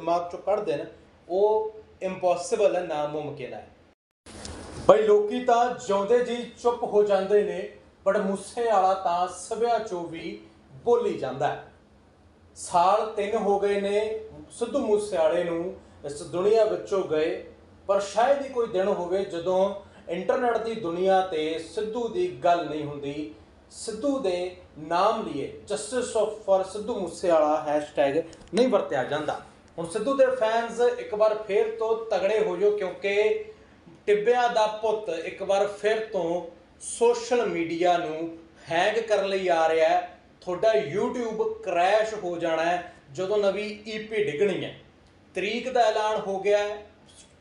ਦਿਮਾਗ ਚੋਂ ਕੱਢ ਦੇਣ, ਉਹ ਇੰਪੋਸੀਬਲ ਹੈ, ਨਾਮੁਮਕਿਨ ਹੈ। ਬਈ ਲੋਕੀ ਤਾਂ ਜਿਉਂਦੇ ਜੀ ਚੁੱਪ ਹੋ ਜਾਂਦੇ ਨੇ, ਬਟ ਮੂਸੇ ਵਾਲਾ ਤਾਂ ਸਭਿਆ ਚੋਂ ਵੀ ਬੋਲੀ ਜਾਂਦਾ ਸਾਲ 3 ਹੋ ਗਏ ਨੇ, ਸਿੱਧੂ ਮੂਸੇਵਾਲੇ ਨੂੰ ਇਸ ਦੁਨੀਆ ਵਿੱਚੋਂ ਗਏ, ਪਰ ਸ਼ਾਇਦ ਹੀ ਕੋਈ ਦਿਨ ਹੋਵੇ ਜਦੋਂ ਇੰਟਰਨੈਟ ਦੀ ਦੁਨੀਆ ਤੇ ਸਿੱਧੂ ਦੀ ਗੱਲ ਨਹੀਂ ਹੁੰਦੀ। ਸਿੱਧੂ ਦੇ ਨਾਮ ਲਈ justice of for Sidhu Moosewala hashtag ਨਹੀਂ ਵਰਤਿਆ ਜਾਂਦਾ। ਹੁਣ ਸਿੱਧੂ ਦੇ ਫੈਨਸ ਇੱਕ ਵਾਰ ਫੇਰ ਤੋਂ ਤਗੜੇ ਹੋ ਜਾਓ ਕਿਉਂਕਿ ਟਿੱਬਿਆਂ ਦਾ ਪੁੱਤ ਇੱਕ ਵਾਰ ਫਿਰ ਤੋਂ ਸੋਸ਼ਲ ਮੀਡੀਆ ਨੂੰ ਹੈਂਗ ਕਰਨ ਲਈ ਆ ਰਿਹਾ ਹੈ। ਤੁਹਾਡਾ YouTube ਕ੍ਰੈਸ਼ ਹੋ ਜਾਣਾ ਹੈ ਜਦੋਂ ਨਵੀਂ EP ਡਿੱਗਣੀ ਹੈ। ਤਰੀਕ ਦਾ ਐਲਾਨ ਹੋ ਗਿਆ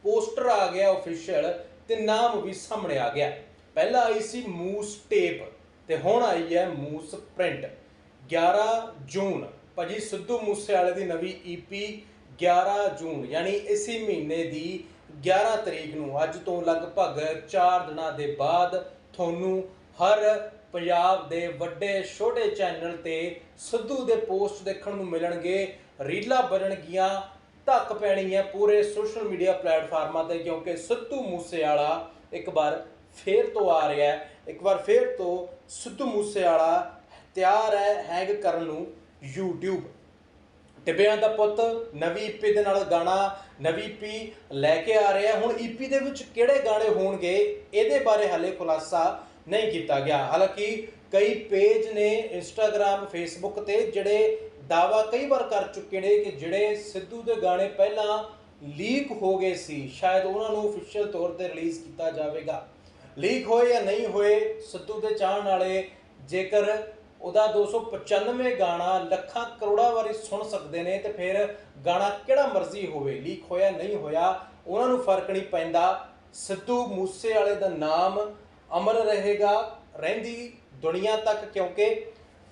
ਪੋਸਟਰ ਆ ਗਿਆ ਅਫੀਸ਼ੀਅਲ ਤੇ ਨਾਮ ਵੀ ਸਾਹਮਣੇ ਆ ਗਿਆ। ਪਹਿਲਾਂ ਆਈ ਸੀ ਮੂਸ ਟੇਪ ਤੇ ਹੁਣ ਆਈ ਹੈ ਮੂਸ ਪ੍ਰਿੰਟ। 11 ਜੂਨ, ਭਾਜੀ ਸਿੱਧੂ ਮੂਸੇਵਾਲੇ ਦੀ ਨਵੀਂ EP 11 ਜੂਨ, ਯਾਨੀ ਇਸੇ ਮਹੀਨੇ ਦੀ 11 ਤਰੀਕ ਨੂੰ, ਅੱਜ ਤੋਂ ਲਗਭਗ 4 ਦਿਨਾਂ ਦੇ ਬਾਅਦ ਤੁਹਾਨੂੰ ਹਰ ਪੰਜਾਬ ਦੇ ਵੱਡੇ, ਛੋਟੇ ਚੈਨਲ ਤੇ ਸਿੱਧੂ ਦੇ ਪੋਸਟ ਦੇਖਣ ਨੂੰ ਮਿਲਣਗੇ। ਰੀਲਾਂ ਬਣਨਗੀਆਂ, ਧੱਕ ਪੈਣੀ ਹੈ ਪੂਰੇ ਸੋਸ਼ਲ ਮੀਡੀਆ ਪਲੇਟਫਾਰਮਾਂ ਤੇ, ਕਿਉਂਕਿ ਸਿੱਧੂ ਮੂਸੇਵਾਲਾ ਇੱਕ ਵਾਰ ਫੇਰ ਤੋਂ ਆ ਰਿਹਾ ਹੈ। ਇੱਕ ਵਾਰ ਫੇਰ ਤੋਂ ਸਿੱਧੂ ਮੂਸੇਵਾਲਾ ਤਿਆਰ ਹੈ ਹੈਂਗ ਕਰਨ ਨੂੰ YouTube ਟਿੱਬਿਆਂ ਦਾ ਪੁੱਤ ਨਵੀਂ ਈਪੀ ਦੇ ਨਾਲ ਗਾਣਾ, ਨਵੀਂ ਈਪੀ ਲੈ ਕੇ ਆ ਰਿਹਾ। ਹੁਣ ਈਪੀ ਦੇ ਵਿੱਚ ਕਿਹੜੇ ਗਾਣੇ ਹੋਣਗੇ, ਇਹਦੇ ਬਾਰੇ ਹਾਲੇ ਖੁਲਾਸਾ ਨਹੀਂ ਕੀਤਾ ਗਿਆ। ਹਾਲਾਂਕਿ ਕਈ ਪੇਜ ਨੇ ਇੰਸਟਾਗ੍ਰam ਫੇਸਬੁੱਕ ਤੇ ਜਿਹੜੇ ਦਾਵਾ ਕਈ ਵਾਰ ਕਰ ਚੁੱਕੇ ਨੇ ਕਿ ਜਿਹੜੇ ਸਿੱਧੂ ਦੇ ਗਾਣੇ ਪਹਿਲਾਂ ਲੀਕ ਹੋ ਗਏ ਸੀ, ਸ਼ਾਇਦ ਉਹਨਾਂ ਨੂੰ ਅਫੀਸ਼ੀਅਲ ਤੌਰ ਤੇ ਰਿਲੀਜ਼ ਕੀਤਾ ਜਾਵੇਗਾ। ਲੀਕ ਹੋਏ ਜਾਂ ਨਹੀਂ ਹੋਏ, ਸਿੱਧੂ ਦੇ ਚਾਹਣ ਵਾਲੇ ਜੇਕਰ ਉਹਦਾ 295 ਗਾਣਾ ਲੱਖਾਂ ਕਰੋੜਾਂ ਵਾਰੀ ਸੁਣ ਸਕਦੇ ਨੇ ਤੇ ਫਿਰ ਗਾਣਾ ਕਿਹੜਾ ਮਰਜ਼ੀ ਹੋਵੇ, ਲੀਕ ਹੋਇਆ, ਨਹੀਂ ਹੋਇਆ, ਉਹਨਾਂ ਨੂੰ ਫ਼ਰਕ ਨਹੀਂ ਪੈਂਦਾ। ਸਿੱਧੂ ਮੂਸੇ ਵਾਲੇ ਦਾ ਨਾਮ ਅਮਰ ਰਹੇਗਾ, ਰਹਿੰਦੀ ਦੁਨੀਆ ਤੱਕ ਕਿਉਂਕਿ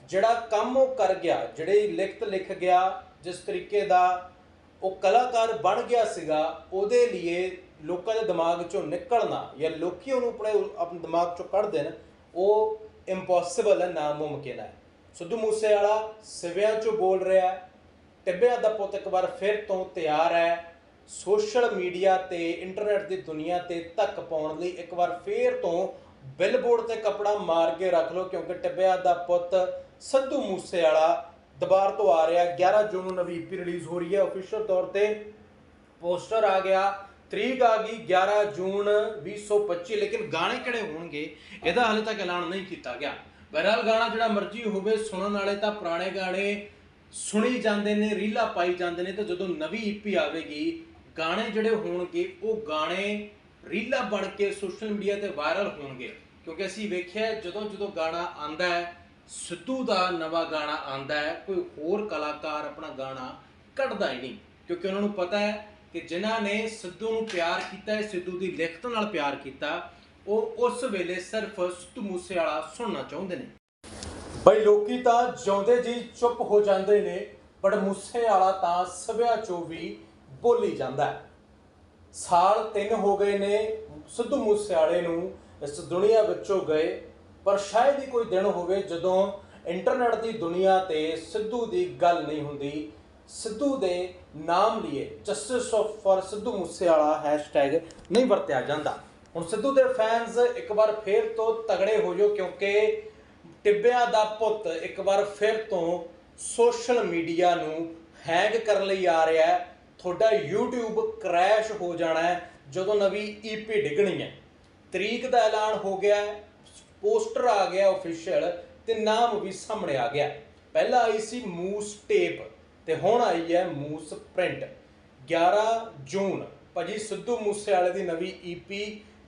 ਜਿਹੜਾ ਕੰਮ ਉਹ ਕਰ ਗਿਆ, ਜਿਹੜੇ ਲਿਖਤ ਲਿਖ ਗਿਆ, ਜਿਸ ਤਰੀਕੇ ਦਾ ਉਹ ਕਲਾਕਾਰ ਬਣ ਗਿਆ ਸੀਗਾ, ਉਹਦੇ ਲਈ ਲੋਕਾਂ ਦੇ ਦਿਮਾਗ ਚੋਂ ਨਿਕਲਣਾ ਜਾਂ ਲੋਕੀ ਉਹਨੂੰ ਆਪਣੇ ਆਪਣੇ ਦਿਮਾਗ ਚੋਂ ਕੱਢ ਦੇਣ, ਉਹ ਇੰਪੋਸੀਬਲ ਹੈ ਨਾਮੁਮਕਿਨ ਹੈ ਸਿੱਧੂ ਮੂਸੇਵਾਲਾ ਸਿਵਿਆਂ ਚੋਂ ਬੋਲ ਰਿਹਾ ਹੈ ਦਾ ਪੁੱਤ ਇੱਕ ਵਾਰ ਫਿਰ ਤੋਂ ਤਿਆਰ ਹੈ ਸੋਸ਼ਲ ਮੀਡੀਆ ਤੇ ਇੰਟਰਨੈਟ ਦੀ ਦੁਨੀਆ ਤੇ ਧੱਕ ਪਾਉਣ ਲਈ ਇੱਕ ਵਾਰ ਫਿਰ ਤੋਂ ਬਿਲਬੋਰਡ ਤੇ ਕਪੜਾ ਮਾਰ ਕੇ ਰੱਖ ਲਓ ਕਿਉਂਕਿ ਟਿੱਬਿਆਂ ਦਾ ਪੁੱਤ ਸਿੱਧੂ ਮੂਸੇਵਾਲਾ ਦੁਬਾਰ ਤੋਂ ਆ ਰਿਹਾ 11 ਜੂਨ ਨੂੰ ਨਵੀਂ EP ਰਿਲੀਜ਼ ਹੋ ਰਹੀ ਹੈ ਅਫੀਸ਼ੀਅਲ ਤੌਰ ਤੇ ਪੋਸਟਰ ਆ ਗਿਆ ਤਰੀਕ ਆ ਗਈ 11 ਜੂਨ 2025 ਲੇਕਿਨ ਗਾਣੇ ਕਿਹੜੇ ਹੋਣਗੇ? ਇਹਦਾ ਹਾਲੇ ਤੱਕ ਐਲਾਨ ਨਹੀਂ ਕੀਤਾ ਗਿਆ। ਬਹਿਰਾਲ ਗਾਣਾ ਜਿਹੜਾ ਮਰਜ਼ੀ ਹੋਵੇ, ਸੁਣਨ ਵਾਲੇ ਤਾਂ ਪੁਰਾਣੇ ਗਾਣੇ ਸੁਣੀ ਜਾਂਦੇ ਨੇ, ਰੀਲਾ ਪਾਈ ਜਾਂਦੇ ਨੇ, ਤੇ ਜਦੋਂ ਨਵੀਂ EP ਆਵੇਗੀ, ਗਾਣੇ ਜਿਹੜੇ ਹੋਣਗੇ, ਉਹ ਗਾਣੇ ਰੀਲਾ ਬਣ ਕੇ ਸੋਸ਼ਲ ਮੀਡੀਆ ਤੇ ਵਾਇਰਲ ਹੋਣਗੇ। ਕਿਉਂਕਿ ਅਸੀਂ ਵੇਖਿਆ ਜਦੋਂ ਜਦੋਂ ਗਾਣਾ ਆਂਦਾ ਹੈ, ਸਿੱਧੂ ਦਾ ਨਵਾਂ ਗਾਣਾ ਆਂਦਾ ਹੈ, ਕੋਈ ਹੋਰ ਕਲਾਕਾਰ ਆਪਣਾ ਗਾਣਾ ਕੱਢਦਾ ਹੀ ਨਹੀਂ। ਕਿਉਂਕਿ ਉਹਨਾਂ ਨੂੰ ਪਤਾ ਹੈ ਕਿ ਜਿਨ੍ਹਾਂ ਨੇ ਸਿੱਧੂ ਨੂੰ ਪਿਆਰ ਕੀਤਾ ਸਿੱਧੂ ਦੀ ਲਿਖਤ ਨਾਲ ਪਿਆਰ ਕੀਤਾ, ਉਹ ਉਸ ਵੇਲੇ ਸਿਰਫ ਸਿੱਧੂ ਮੂਸੇਵਾਲਾ ਸੁਣਨਾ ਚਾਹੁੰਦੇ ਨੇ। ਬਈ ਲੋਕੀ ਤਾਂ ਜਿਉਂਦੇ ਜੀ ਚੁੱਪ ਹੋ ਜਾਂਦੇ ਨੇ, ਪਰ ਮੂਸੇਵਾਲਾ ਤਾਂ ਸਭਿਆ ਚੋਂ ਵੀ ਬੋਲੀ ਜਾਂਦਾ ਸਾਲ 3 ਹੋ ਗਏ ਨੇ, ਸਿੱਧੂ ਮੂਸੇਵਾਲੇ ਨੂੰ ਇਸ ਦੁਨੀਆ ਵਿੱਚੋਂ ਗਏ, ਪਰ ਸ਼ਾਇਦ ਹੀ ਕੋਈ ਦਿਨ ਹੋਵੇ ਜਦੋਂ ਇੰਟਰਨੈਟ ਦੀ ਦੁਨੀਆ ਤੇ ਸਿੱਧੂ ਦੀ ਗੱਲ ਨਹੀਂ ਹੁੰਦੀ ਸਿੱਧੂ ਦੇ ਨਾਮ ਲਈ justice of for Sidhu Moosewala hashtag ਨਹੀਂ ਵਰਤਿਆ ਜਾਂਦਾ। ਹੁਣ ਸਿੱਧੂ ਦੇ ਫੈਨਸ ਇੱਕ ਵਾਰ ਫੇਰ ਤੋਂ ਤਗੜੇ ਹੋ ਜਾਓ ਕਿਉਂਕਿ ਟਿੱਬਿਆਂ ਦਾ ਪੁੱਤ ਇੱਕ ਵਾਰ ਫਿਰ ਤੋਂ ਸੋਸ਼ਲ ਮੀਡੀਆ ਨੂੰ ਹੈਂਗ ਕਰਨ ਲਈ ਆ ਰਿਹਾ ਹੈ। ਤੁਹਾਡਾ YouTube ਕ੍ਰੈਸ਼ ਹੋ ਜਾਣਾ ਹੈ ਜਦੋਂ ਨਵੀਂ EP ਡਿੱਗਣੀ ਹੈ। ਤਰੀਕ ਦਾ ਐਲਾਨ ਹੋ ਗਿਆ ਪੋਸਟਰ ਆ ਗਿਆ ਅਫੀਸ਼ੀਅਲ ਤੇ ਨਾਮ ਵੀ ਸਾਹਮਣੇ ਆ ਗਿਆ। ਪਹਿਲਾਂ ਆਈ ਸੀ ਮੂਸ ਟੇਪ। ਤੇ ਹੁਣ ਆਈ ਹੈ ਮੂਸ ਪ੍ਰਿੰਟ। 11 ਜੂਨ, ਭਾਜੀ ਸਿੱਧੂ ਮੂਸੇਵਾਲੇ ਦੀ ਨਵੀਂ EP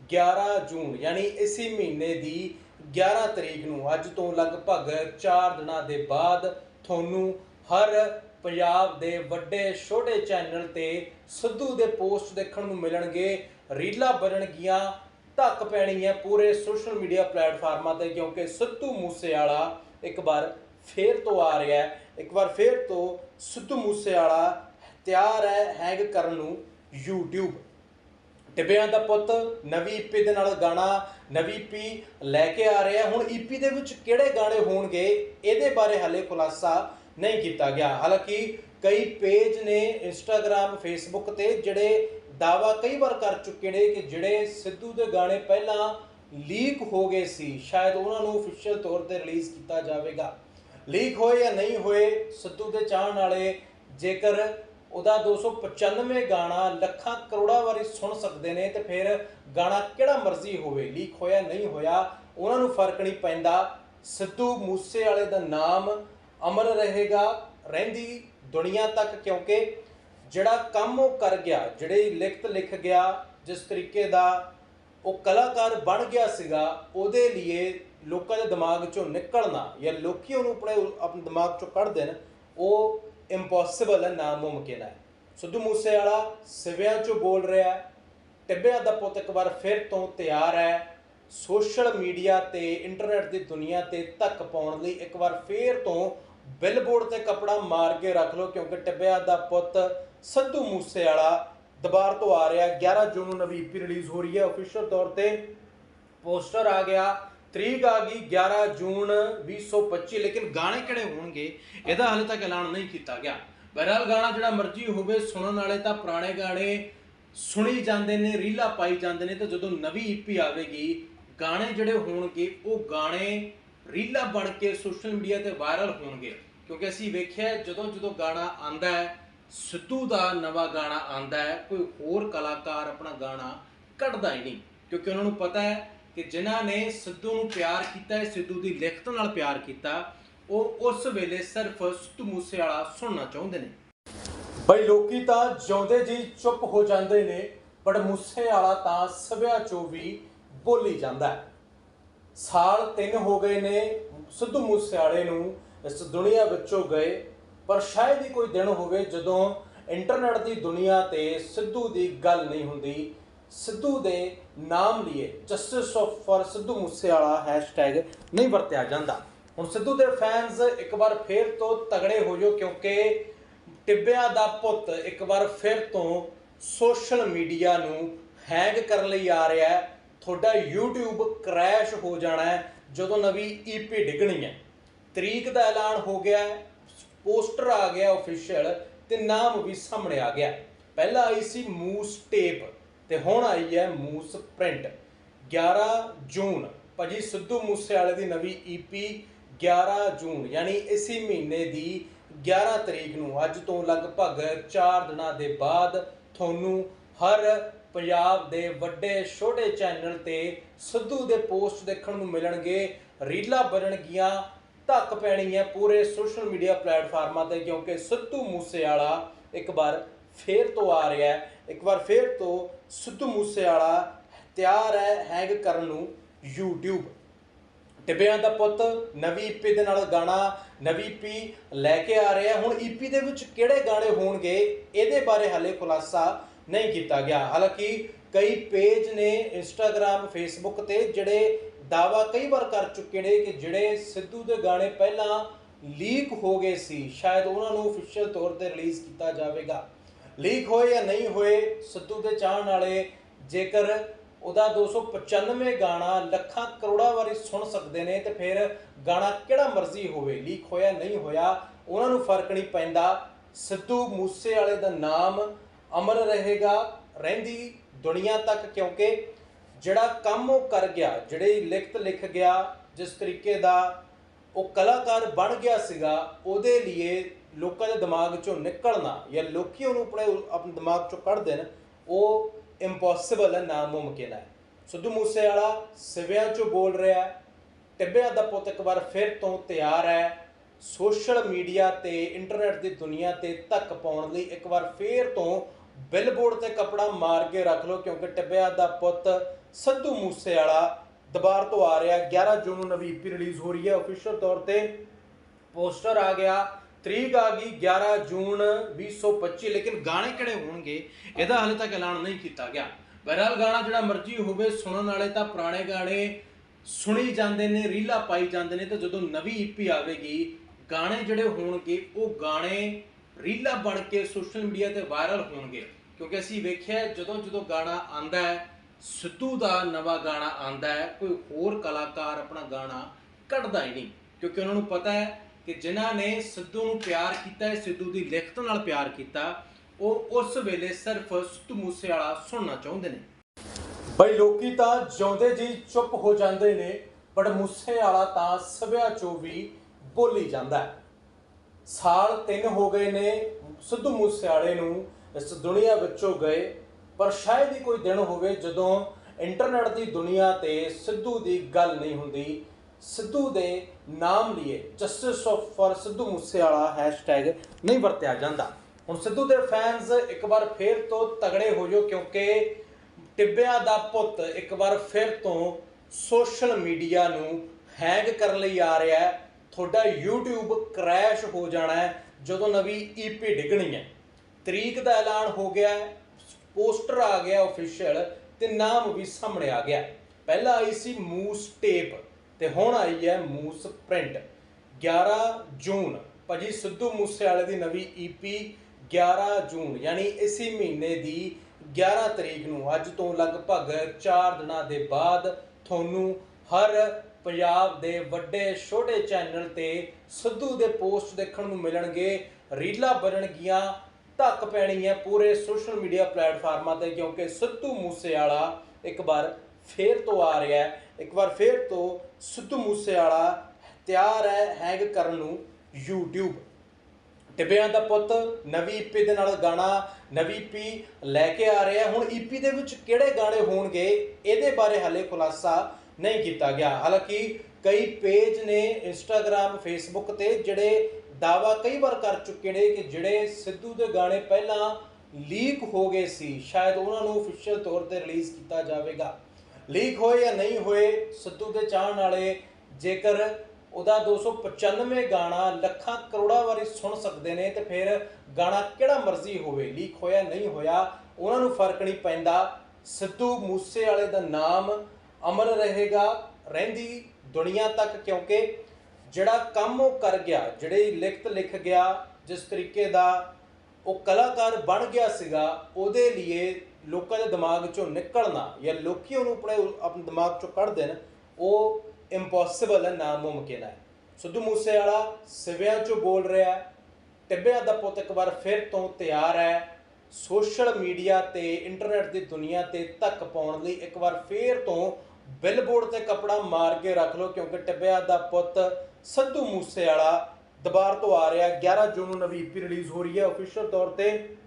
11 ਜੂਨ, ਯਾਨੀ ਇਸੇ ਮਹੀਨੇ ਦੀ 11 ਤਰੀਕ ਨੂੰ। ਅੱਜ ਤੋਂ ਲਗਭਗ 4 ਦਿਨਾਂ ਦੇ ਬਾਅਦ ਤੁਹਾਨੂੰ ਹਰ ਪੰਜਾਬ ਦੇ ਵੱਡੇ, ਛੋਟੇ ਚੈਨਲ ਤੇ ਸਿੱਧੂ ਦੇ ਪੋਸਟ ਦੇਖਣ ਨੂੰ ਮਿਲਣਗੇ। ਰੀਲਾਂ ਬਣਨਗੀਆਂ, ਧੱਕ ਪੈਣੀ ਹੈ ਪੂਰੇ ਸੋਸ਼ਲ ਮੀਡੀਆ ਪਲੇਟਫਾਰਮਾਂ ਤੇ, ਕਿਉਂਕਿ ਸਿੱਧੂ ਮੂਸੇਵਾਲਾ ਇੱਕ ਵਾਰ ਫੇਰ ਤੋਂ ਆ ਰਿਹਾ ਹੈ। ਇੱਕ ਵਾਰ ਫੇਰ ਤੋਂ ਸਿੱਧੂ ਮੂਸੇਵਾਲਾ ਤਿਆਰ ਹੈ ਹੈਂਗ ਕਰਨ ਨੂੰ YouTube ਟਿੱਬਿਆਂ ਦਾ ਪੁੱਤ, ਨਵੀਂ EP ਦੇ ਨਾਲ ਗਾਣਾ, ਨਵੀਂ EP ਲੈ ਕੇ ਆ ਰਿਹਾ ਹੁਣ EP ਦੇ ਵਿੱਚ ਕਿਹੜੇ ਗਾਣੇ ਹੋਣਗੇ, ਇਹਦੇ ਬਾਰੇ ਹਾਲੇ ਖੁਲਾਸਾ ਨਹੀਂ ਕੀਤਾ ਗਿਆ। ਹਾਲਾਂਕਿ ਕਈ ਪੇਜ ਨੇ ਇੰਸਟਾਗ੍ਰam ਫੇਸਬੁੱਕ ਤੇ ਜਿਹੜੇ ਦਾਵਾ ਕਈ ਵਾਰ ਕਰ ਚੁੱਕੇ ਨੇ ਕਿ ਜਿਹੜੇ ਸਿੱਧੂ ਦੇ ਗਾਣੇ ਪਹਿਲਾਂ ਲੀਕ ਹੋ ਗਏ ਸੀ, ਸ਼ਾਇਦ ਉਹਨਾਂ ਨੂੰ ਅਫੀਸ਼ੀਅਲ ਤੌਰ ਤੇ ਰਿਲੀਜ਼ ਕੀਤਾ ਜਾਵੇਗਾ। ਲੀਕ ਹੋਏ ਜਾਂ ਨਹੀਂ ਹੋਏ, ਸਿੱਧੂ ਦੇ ਚਾਹਣ ਵਾਲੇ ਜੇਕਰ ਉਹਦਾ 295 ਗਾਣਾ ਲੱਖਾਂ ਕਰੋੜਾਂ ਵਾਰੀ ਸੁਣ ਸਕਦੇ ਨੇ, ਤੇ ਫਿਰ ਗਾਣਾ ਕਿਹੜਾ ਮਰਜ਼ੀ ਹੋਵੇ, ਲੀਕ ਹੋਇਆ, ਨਹੀਂ ਹੋਇਆ, ਉਹਨਾਂ ਨੂੰ ਫ਼ਰਕ ਨਹੀਂ ਪੈਂਦਾ। ਸਿੱਧੂ ਮੂਸੇ ਵਾਲੇ ਦਾ ਨਾਮ ਅਮਰ ਰਹੇਗਾ, ਰਹਿੰਦੀ ਦੁਨੀਆ ਤੱਕ, ਕਿਉਂਕਿ ਜਿਹੜਾ ਕੰਮ ਉਹ ਕਰ ਗਿਆ, ਜਿਹੜੇ ਲਿਖਤ ਲਿਖ ਗਿਆ, ਜਿਸ ਤਰੀਕੇ ਦਾ ਉਹ ਕਲਾਕਾਰ ਬਣ ਗਿਆ ਸੀਗਾ, ਉਹਦੇ ਲਈ ਲੋਕਾਂ ਦੇ ਦਿਮਾਗ ਚੋਂ ਨਿਕਲਣਾ ਜਾਂ ਲੋਕੀ ਉਹਨੂੰ ਆਪਣੇ ਆਪਣੇ ਦਿਮਾਗ ਚੋਂ ਕੱਢ ਦੇਣ, ਉਹ ਇੰਪੋਸੀਬਲ ਹੈ, ਨਾਮੁਮਕਿਨ ਹੈ। ਸਿੱਧੂ ਮੂਸੇ ਵਾਲਾ ਸਿਵਿਆਂ ਚੋਂ ਬੋਲ ਰਿਹਾ ਹੈ, ਟਿੱਬਿਆਂ ਦਾ ਪੁੱਤ ਇੱਕ ਵਾਰ ਫਿਰ ਤੋਂ ਤਿਆਰ ਹੈ, ਸੋਸ਼ਲ ਮੀਡੀਆ ਤੇ, ਇੰਟਰਨੈਟ ਦੀ ਦੁਨੀਆ ਤੇ ਧੱਕ ਪਾਉਣ ਲਈ ਇੱਕ ਵਾਰ ਫਿਰ ਤੋਂ ਬਿਲਬੋਰਡ ਤੇ ਕਪੜਾ ਮਾਰ ਕੇ ਰੱਖ ਲਓ, ਕਿਉਂਕਿ ਟਿੱਬਿਆਂ ਦਾ ਪੁੱਤ ਸਿੱਧੂ ਮੂਸੇ ਵਾਲਾ ਦੁਬਾਰ ਤੋਂ ਆ ਰਿਹਾ 11 ਜੂਨ ਨੂੰ ਨਵੀਂ ਈਪੀ ਰਿਲੀਜ਼ ਹੋ ਰਹੀ ਹੈ। ਅਫੀਸ਼ੀਅਲ ਤੌਰ ਤੇ ਪੋਸਟਰ ਆ ਗਿਆ। ਤਰੀਕ ਆ ਗਈ 11 ਜੂਨ 2025 ਲੇਕਿਨ ਗਾਣੇ ਕਿਹੜੇ ਹੋਣਗੇ? ਇਹਦਾ ਹਾਲੇ ਤੱਕ ਐਲਾਨ ਨਹੀਂ ਕੀਤਾ ਗਿਆ। ਬਹਿਰਾਲ ਗਾਣਾ ਜਿਹੜਾ ਮਰਜ਼ੀ ਹੋਵੇ, ਸੁਣਨ ਵਾਲੇ ਤਾਂ ਪੁਰਾਣੇ ਗਾਣੇ ਸੁਣੀ ਜਾਂਦੇ ਨੇ, ਰੀਲਾ ਪਾਈ ਜਾਂਦੇ ਨੇ ਤੇ ਜਦੋਂ ਨਵੀਂ ਈਪੀ ਆਵੇਗੀ, ਗਾਣੇ ਜਿਹੜੇ ਹੋਣਗੇ, ਉਹ ਗਾਣੇ ਰੀਲਾ ਬਣ ਕੇ ਸੋਸ਼ਲ ਮੀਡੀਆ ਤੇ ਵਾਇਰਲ ਹੋਣਗੇ। ਕਿਉਂਕਿ ਅਸੀਂ ਵੇਖਿਆ ਜਦੋਂ ਜਦੋਂ ਗਾਣਾ ਆਂਦਾ ਹੈ, ਸਿੱਧੂ ਦਾ ਨਵਾਂ ਗਾਣਾ ਆਂਦਾ ਹੈ, ਕੋਈ ਹੋਰ ਕਲਾਕਾਰ ਆਪਣਾ ਗਾਣਾ ਕੱਢਦਾ ਹੀ ਨਹੀਂ। ਕਿਉਂਕਿ ਉਹਨਾਂ ਨੂੰ ਪਤਾ ਹੈ ਕਿ ਜਿਨ੍ਹਾਂ ਨੇ ਸਿੱਧੂ ਨੂੰ ਪਿਆਰ ਕੀਤਾ ਸਿੱਧੂ ਦੀ ਲਿਖਤ ਨਾਲ ਪਿਆਰ ਕੀਤਾ, ਉਹ ਉਸ ਵੇਲੇ ਸਿਰਫ ਸਿੱਧੂ ਮੂਸੇਵਾਲਾ ਸੁਣਨਾ ਚਾਹੁੰਦੇ ਨੇ। ਬਈ ਲੋਕੀ ਤਾਂ ਜਿਉਂਦੇ ਜੀ ਚੁੱਪ ਹੋ ਜਾਂਦੇ ਨੇ, ਪਰ ਮੂਸੇਵਾਲਾ ਤਾਂ ਸਭਿਆ ਚੋਂ ਵੀ ਬੋਲੀ ਜਾਂਦਾ ਸਾਲ 3 ਹੋ ਗਏ ਨੇ, ਸਿੱਧੂ ਮੂਸੇਵਾਲੇ ਨੂੰ ਇਸ ਦੁਨੀਆ ਵਿੱਚੋਂ ਗਏ, ਪਰ ਸ਼ਾਇਦ ਹੀ ਕੋਈ ਦਿਨ ਹੋਵੇ ਜਦੋਂ ਇੰਟਰਨੈਟ ਦੀ ਦੁਨੀਆ ਤੇ ਸਿੱਧੂ ਦੀ ਗੱਲ ਨਹੀਂ ਹੁੰਦੀ ਸਿੱਧੂ ਦੇ ਨਾਮ ਲਈ justice of for Sidhu Moosewala hashtag ਨਹੀਂ ਵਰਤਿਆ ਜਾਂਦਾ। ਹੁਣ ਸਿੱਧੂ ਦੇ ਫੈਨਸ ਇੱਕ ਵਾਰ ਫੇਰ ਤੋਂ ਤਗੜੇ ਹੋ ਜਾਓ ਕਿਉਂਕਿ ਟਿੱਬਿਆਂ ਦਾ ਪੁੱਤ ਇੱਕ ਵਾਰ ਫਿਰ ਤੋਂ ਸੋਸ਼ਲ ਮੀਡੀਆ ਨੂੰ ਹੈਂਗ ਕਰਨ ਲਈ ਆ ਰਿਹਾ ਹੈ। ਤੁਹਾਡਾ YouTube ਕ੍ਰੈਸ਼ ਹੋ ਜਾਣਾ ਹੈ ਜਦੋਂ ਨਵੀਂ EP ਡਿੱਗਣੀ ਹੈ। ਤਰੀਕ ਦਾ ਐਲਾਨ ਹੋ ਗਿਆ ਹੈ ਪੋਸਟਰ ਆ ਗਿਆ ਅਫੀਸ਼ੀਅਲ ਤੇ ਨਾਮ ਵੀ ਸਾਹਮਣੇ ਆ ਗਿਆ। ਪਹਿਲਾਂ ਆਈ ਸੀ ਮੂਸ ਟੇਪ। ਤੇ ਹੁਣ ਆਈ ਹੈ ਮੂਸ ਪ੍ਰਿੰਟ। 11 ਜੂਨ, ਭਾਜੀ ਸਿੱਧੂ ਮੂਸੇਵਾਲੇ ਦੀ ਨਵੀਂ EP 11 ਜੂਨ, ਯਾਨੀ ਇਸੇ ਮਹੀਨੇ ਦੀ 11 ਤਰੀਕ ਨੂੰ। ਅੱਜ ਤੋਂ ਲਗਭਗ 4 ਦਿਨਾਂ ਦੇ ਬਾਅਦ ਤੁਹਾਨੂੰ ਹਰ ਪੰਜਾਬ ਦੇ ਵੱਡੇ, ਛੋਟੇ ਚੈਨਲ ਤੇ ਸਿੱਧੂ ਦੇ ਪੋਸਟ ਦੇਖਣ ਨੂੰ ਮਿਲਣਗੇ। ਰੀਲਾਂ ਬਣਨਗੀਆਂ, ਧੱਕ ਪੈਣੀ ਹੈ ਪੂਰੇ ਸੋਸ਼ਲ ਮੀਡੀਆ ਪਲੇਟਫਾਰਮਾਂ ਤੇ, ਕਿਉਂਕਿ ਸਿੱਧੂ ਮੂਸੇਵਾਲਾ ਇੱਕ ਵਾਰ ਫੇਰ ਤੋਂ ਆ ਰਿਹਾ ਹੈ। ਇੱਕ ਵਾਰ ਫੇਰ ਤੋਂ ਸਿੱਧੂ ਮੂਸੇਵਾਲਾ ਤਿਆਰ ਹੈ ਹੈਂਗ ਕਰਨ ਨੂੰ YouTube ਟਿੱਬਿਆਂ ਦਾ ਪੁੱਤ ਨਵੀਂ ਈਪੀ ਦੇ ਨਾਲ ਗਾਣਾ, ਨਵੀਂ ਈਪੀ ਲੈ ਕੇ ਆ ਰਿਹਾ ਹੁਣ ਈਪੀ ਦੇ ਵਿੱਚ ਕਿਹੜੇ ਗਾਣੇ ਹੋਣਗੇ, ਇਹਦੇ ਬਾਰੇ ਹਾਲੇ ਖੁਲਾਸਾ ਨਹੀਂ ਕੀਤਾ ਗਿਆ। ਹਾਲਾਂਕਿ ਕਈ ਪੇਜ ਨੇ ਇੰਸਟਾਗ੍ਰam ਫੇਸਬੁੱਕ ਤੇ ਜਿਹੜੇ ਦਾਵਾ ਕਈ ਵਾਰ ਕਰ ਚੁੱਕੇ ਨੇ ਕਿ ਜਿਹੜੇ ਸਿੱਧੂ ਦੇ ਗਾਣੇ ਪਹਿਲਾਂ ਲੀਕ ਹੋ ਗਏ ਸੀ, ਸ਼ਾਇਦ ਉਹਨਾਂ ਨੂੰ ਅਫੀਸ਼ੀਅਲ ਤੌਰ ਤੇ ਰਿਲੀਜ਼ ਕੀਤਾ ਜਾਵੇਗਾ। ਲੀਕ ਹੋਏ ਜਾਂ ਨਹੀਂ ਹੋਏ, ਸਿੱਧੂ ਦੇ ਚਾਹਣ ਵਾਲੇ ਜੇਕਰ ਉਹਦਾ 295 ਗਾਣਾ ਲੱਖਾਂ ਕਰੋੜਾਂ ਵਾਰੀ ਸੁਣ ਸਕਦੇ ਨੇ, ਤੇ ਫਿਰ ਗਾਣਾ ਕਿਹੜਾ ਮਰਜ਼ੀ ਹੋਵੇ, ਲੀਕ ਹੋਇਆ, ਨਹੀਂ ਹੋਇਆ, ਉਹਨਾਂ ਨੂੰ ਫ਼ਰਕ ਨਹੀਂ ਪੈਂਦਾ। ਸਿੱਧੂ ਮੂਸੇ ਵਾਲੇ ਦਾ ਨਾਮ ਅਮਰ ਰਹੇਗਾ, ਰਹਿੰਦੀ ਦੁਨੀਆ ਤੱਕ, ਕਿਉਂਕਿ ਜਿਹੜਾ ਕੰਮ ਉਹ ਕਰ ਗਿਆ, ਜਿਹੜੇ ਲਿਖਤ ਲਿਖ ਗਿਆ, ਜਿਸ ਤਰੀਕੇ ਦਾ ਉਹ ਕਲਾਕਾਰ ਬਣ ਗਿਆ ਸੀਗਾ, ਉਹਦੇ ਲਈ ਲੋਕਾਂ ਦੇ ਦਿਮਾਗ ਚੋਂ ਨਿਕਲਣਾ ਜਾਂ ਲੋਕੀ ਉਹਨੂੰ ਆਪਣੇ ਆਪਣੇ ਦਿਮਾਗ ਚੋਂ ਕੱਢ ਦੇਣ, ਉਹ ਇੰਪੋਸੀਬਲ ਹੈ ਨਾ ਮੁਮਕਿਨ ਹੈ। ਸਿੱਧੂ ਮੂਸੇਵਾਲਾ ਸਿਵਿਆਂ ਚੋਂ ਬੋਲ ਰਿਹਾ ਟਿੱਬਿਆਂ ਦਾ ਪੁੱਤ ਇੱਕ ਵਾਰ ਫਿਰ ਤੋਂ ਤਿਆਰ ਹੈ, ਸੋਸ਼ਲ ਮੀਡੀਆ ਤੇ, ਇੰਟਰਨੈਟ ਦੀ ਦੁਨੀਆ ਤੇ ਧੱਕ ਪਾਉਣ ਲਈ ਇੱਕ ਵਾਰ ਫੇਰ ਤੋਂ ਬਿਲਬੋਰਡ ਤੇ ਕਪੜਾ ਮਾਰ ਕੇ ਰੱਖ ਲਓ, ਕਿਉਂਕਿ ਟਿੱਬਿਆਂ ਦਾ ਪੁੱਤ ਸਿੱਧੂ ਮੂਸੇਵਾਲਾ ਦੁਬਾਰ ਤੋਂ ਆ ਰਿਹਾ 11 ਜੂਨ ਨੂੰ ਨਵੀਂ ਈਪੀ ਰਿਲੀਜ਼ ਹੋ ਰਹੀ ਹੈ। ਅਫੀਸ਼ੀਅਲ ਤੌਰ ਤੇ ਪੋਸਟਰ ਆ ਗਿਆ। ਤਰੀਕ ਆ ਗਈ 11 ਜੂਨ 2025 ਲੇਕਿਨ ਗਾਣੇ ਕਿਹੜੇ ਹੋਣਗੇ? ਇਹਦਾ ਹਾਲੇ ਤੱਕ ਐਲਾਨ ਨਹੀਂ ਕੀਤਾ ਗਿਆ। ਬਹਿਰਾਲ ਗਾਣਾ ਜਿਹੜਾ ਮਰਜ਼ੀ ਹੋਵੇ, ਸੁਣਨ ਵਾਲੇ ਤਾਂ ਪੁਰਾਣੇ ਗਾਣੇ ਸੁਣੀ ਜਾਂਦੇ ਨੇ, ਰੀਲਾ ਪਾਈ ਜਾਂਦੇ ਨੇ, ਤੇ ਜਦੋਂ ਨਵੀਂ ਈਪੀ ਆਵੇਗੀ, ਗਾਣੇ ਜਿਹੜੇ ਹੋਣਗੇ, ਉਹ ਗਾਣੇ ਰੀਲਾ ਬਣ ਕੇ ਸੋਸ਼ਲ ਮੀਡੀਆ ਤੇ ਵਾਇਰਲ ਹੋਣਗੇ। ਕਿਉਂਕਿ ਅਸੀਂ ਵੇਖਿਆ ਜਦੋਂ ਜਦੋਂ ਗਾਣਾ ਆਂਦਾ ਹੈ, ਸਿੱਧੂ ਦਾ ਨਵਾਂ ਗਾਣਾ ਆਂਦਾ ਹੈ, ਕੋਈ ਹੋਰ ਕਲਾਕਾਰ ਆਪਣਾ ਗਾਣਾ ਕੱਢਦਾ ਹੀ ਨਹੀਂ। ਕਿਉਂਕਿ ਉਹਨਾਂ ਨੂੰ ਪਤਾ ਹੈ ਕਿ ਜਿਨ੍ਹਾਂ ਨੇ ਸਿੱਧੂ ਨੂੰ ਪਿਆਰ ਕੀਤਾ ਸਿੱਧੂ ਦੀ ਲਿਖਤ ਨਾਲ ਪਿਆਰ ਕੀਤਾ, ਉਹ ਉਸ ਵੇਲੇ ਸਿਰਫ ਸਿੱਧੂ ਮੂਸੇਵਾਲਾ ਸੁਣਨਾ ਚਾਹੁੰਦੇ ਨੇ। ਬਈ ਲੋਕੀ ਤਾਂ ਜਿਉਂਦੇ ਜੀ ਚੁੱਪ ਹੋ ਜਾਂਦੇ ਨੇ ਬਟ ਮੂਸੇਵਾਲਾ ਤਾਂ ਸਭਿਆ ਚੋਂ ਵੀ ਬੋਲੀ ਜਾਂਦਾ ਸਾਲ 3 ਹੋ ਗਏ ਨੇ, ਸਿੱਧੂ ਮੂਸੇਵਾਲੇ ਨੂੰ ਇਸ ਦੁਨੀਆ ਵਿੱਚੋਂ ਗਏ, ਪਰ ਸ਼ਾਇਦ ਹੀ ਕੋਈ ਦਿਨ ਹੋਵੇ ਜਦੋਂ ਇੰਟਰਨੈਟ ਦੀ ਦੁਨੀਆ ਤੇ ਸਿੱਧੂ ਦੀ ਗੱਲ ਨਹੀਂ ਹੁੰਦੀ ਸਿੱਧੂ ਦੇ ਨਾਮ ਲਈ justice of for Sidhu Moosewala hashtag ਨਹੀਂ ਵਰਤਿਆ ਜਾਂਦਾ। ਹੁਣ ਸਿੱਧੂ ਦੇ ਫੈਨਸ ਇੱਕ ਵਾਰ ਫੇਰ ਤੋਂ ਤਗੜੇ ਹੋ ਜਾਓ ਕਿਉਂਕਿ ਟਿੱਬਿਆਂ ਦਾ ਪੁੱਤ ਇੱਕ ਵਾਰ ਫਿਰ ਤੋਂ ਸੋਸ਼ਲ ਮੀਡੀਆ ਨੂੰ ਹੈਂਗ ਕਰਨ ਲਈ ਆ ਰਿਹਾ ਹੈ। ਤੁਹਾਡਾ YouTube ਕ੍ਰੈਸ਼ ਹੋ ਜਾਣਾ ਹੈ ਜਦੋਂ ਨਵੀਂ EP ਡਿੱਗਣੀ ਹੈ। ਤਰੀਕ ਦਾ ਐਲਾਨ ਹੋ ਗਿਆ ਹੈ ਪੋਸਟਰ ਆ ਗਿਆ ਅਫੀਸ਼ੀਅਲ ਤੇ ਨਾਮ ਵੀ ਸਾਹਮਣੇ ਆ ਗਿਆ। ਪਹਿਲਾਂ ਆਈ ਸੀ ਮੂਸ ਟੇਪ। ਤੇ ਹੁਣ ਆਈ ਹੈ ਮੂਸ ਪ੍ਰਿੰਟ। 11 ਜੂਨ, ਭਾਜੀ ਸਿੱਧੂ ਮੂਸੇਵਾਲੇ ਦੀ ਨਵੀਂ EP 11 ਜੂਨ, ਯਾਨੀ ਇਸੇ ਮਹੀਨੇ ਦੀ 11 ਤਰੀਕ ਨੂੰ। ਅੱਜ ਤੋਂ ਲਗਭਗ 4 ਦਿਨਾਂ ਦੇ ਬਾਅਦ ਤੁਹਾਨੂੰ ਹਰ ਪੰਜਾਬ ਦੇ ਵੱਡੇ, ਛੋਟੇ ਚੈਨਲ ਤੇ ਸਿੱਧੂ ਦੇ ਪੋਸਟ ਦੇਖਣ ਨੂੰ ਮਿਲਣਗੇ। ਰੀਲਾਂ ਬਣਨਗੀਆਂ, ਧੱਕ ਪੈਣੀ ਹੈ ਪੂਰੇ ਸੋਸ਼ਲ ਮੀਡੀਆ ਪਲੇਟਫਾਰਮਾਂ ਤੇ, ਕਿਉਂਕਿ ਸਿੱਧੂ ਮੂਸੇਵਾਲਾ ਇੱਕ ਵਾਰ ਫੇਰ ਤੋਂ ਆ ਰਿਹਾ ਹੈ। ਇੱਕ ਵਾਰ ਫੇਰ ਤੋਂ ਸਿੱਧੂ ਮੂਸੇਵਾਲਾ ਤਿਆਰ ਹੈ ਹੈਂਗ ਕਰਨ ਨੂੰ YouTube ਟਿੱਬਿਆਂ ਦਾ ਪੁੱਤ ਨਵੀਂ EP ਦੇ ਨਾਲ ਗਾਣਾ, ਨਵੀਂ ਪੀ ਲੈ ਕੇ ਆ ਰਿਹਾ। ਹੈ। ਹੁਣ EP ਦੇ ਵਿੱਚ ਕਿਹੜੇ ਗਾਣੇ ਹੋਣਗੇ, ਇਹਦੇ ਬਾਰੇ ਹਾਲੇ ਖੁਲਾਸਾ ਨਹੀਂ ਕੀਤਾ ਗਿਆ। ਹਾਲਾਂਕਿ ਕਈ ਪੇਜ ਨੇ Instagram, Facebook ਤੇ ਜਿਹੜੇ ਦਾਵਾ ਕਈ ਵਾਰ ਕਰ ਚੁੱਕੇ ਨੇ ਕਿ ਜਿਹੜੇ ਸਿੱਧੂ ਦੇ ਗਾਣੇ ਪਹਿਲਾਂ ਲੀਕ ਹੋ ਗਏ ਸੀ, ਸ਼ਾਇਦ ਉਹਨਾਂ ਨੂੰ ਅਫੀਸ਼ੀਅਲ ਤੌਰ ਤੇ ਰਿਲੀਜ਼ ਕੀਤਾ ਜਾਵੇਗਾ। ਲੀਕ ਹੋਏ ਜਾਂ ਨਹੀਂ ਹੋਏ, ਸਿੱਧੂ ਦੇ ਚਾਹਣ ਵਾਲੇ ਜੇਕਰ ਉਹਦਾ 295 ਗਾਣਾ ਲੱਖਾਂ ਕਰੋੜਾਂ ਵਾਰੀ ਸੁਣ ਸਕਦੇ ਨੇ, ਤੇ ਫਿਰ ਗਾਣਾ ਕਿਹੜਾ ਮਰਜ਼ੀ ਹੋਵੇ, ਲੀਕ ਹੋਇਆ, ਨਹੀਂ ਹੋਇਆ, ਉਹਨਾਂ ਨੂੰ ਫ਼ਰਕ ਨਹੀਂ ਪੈਂਦਾ। ਸਿੱਧੂ ਮੂਸੇ ਵਾਲੇ ਦਾ ਨਾਮ ਅਮਰ ਰਹੇਗਾ, ਰਹਿੰਦੀ ਦੁਨੀਆ ਤੱਕ, ਕਿਉਂਕਿ ਜਿਹੜਾ ਕੰਮ ਉਹ ਕਰ ਗਿਆ, ਜਿਹੜੇ ਲਿਖਤ ਲਿਖ ਗਿਆ, ਜਿਸ ਤਰੀਕੇ ਦਾ ਉਹ ਕਲਾਕਾਰ ਬਣ ਗਿਆ ਸੀਗਾ, ਉਹਦੇ ਲਈ ਲੋਕਾਂ ਦੇ ਦਿਮਾਗ ਚੋਂ ਨਿਕਲਣਾ ਜਾਂ ਲੋਕੀ ਉਹਨੂੰ ਆਪਣੇ ਆਪਣੇ ਦਿਮਾਗ ਚੋਂ ਕੱਢ ਦੇਣ, ਉਹ ਇੰਪੋਸੀਬਲ ਹੈ ਨਾ ਮੁਮਕਿਨ ਹੈ। ਸਿੱਧੂ ਮੂਸੇਵਾਲਾ ਸਿਵਿਆਂ ਚੋਂ ਬੋਲ ਰਿਹਾ ਹੈ, ਟਿੱਬਿਆਂ ਦਾ ਪੁੱਤ ਇੱਕ ਵਾਰ ਫਿਰ ਤੋਂ ਤਿਆਰ ਹੈ। ਸੋਸ਼ਲ ਮੀਡੀਆ ਤੇ, ਇੰਟਰਨੈਟ ਦੀ ਦੁਨੀਆ ਤੇ ਧੱਕ ਪਾਉਣ ਲਈ ਇੱਕ ਵਾਰ ਫੇਰ ਤੋਂ ਬਿਲਬੋਰਡ ਤੇ ਕਪੜਾ ਮਾਰ ਕੇ ਰੱਖ ਲਓ, ਕਿਉਂਕਿ ਟਿੱਬਿਆਂ ਦਾ ਪੁੱਤ ਸਿੱਧੂ ਮੂਸੇਵਾਲਾ ਦੁਬਾਰ ਤੋਂ ਆ ਰਿਹਾ 11 ਜੂਨ ਨੂੰ ਨਵੀਂ EP ਰਿਲੀਜ਼ ਹੋ ਰਹੀ ਹੈ। ਅਫੀਸ਼ੀਅਲ ਤੌਰ ਤੇ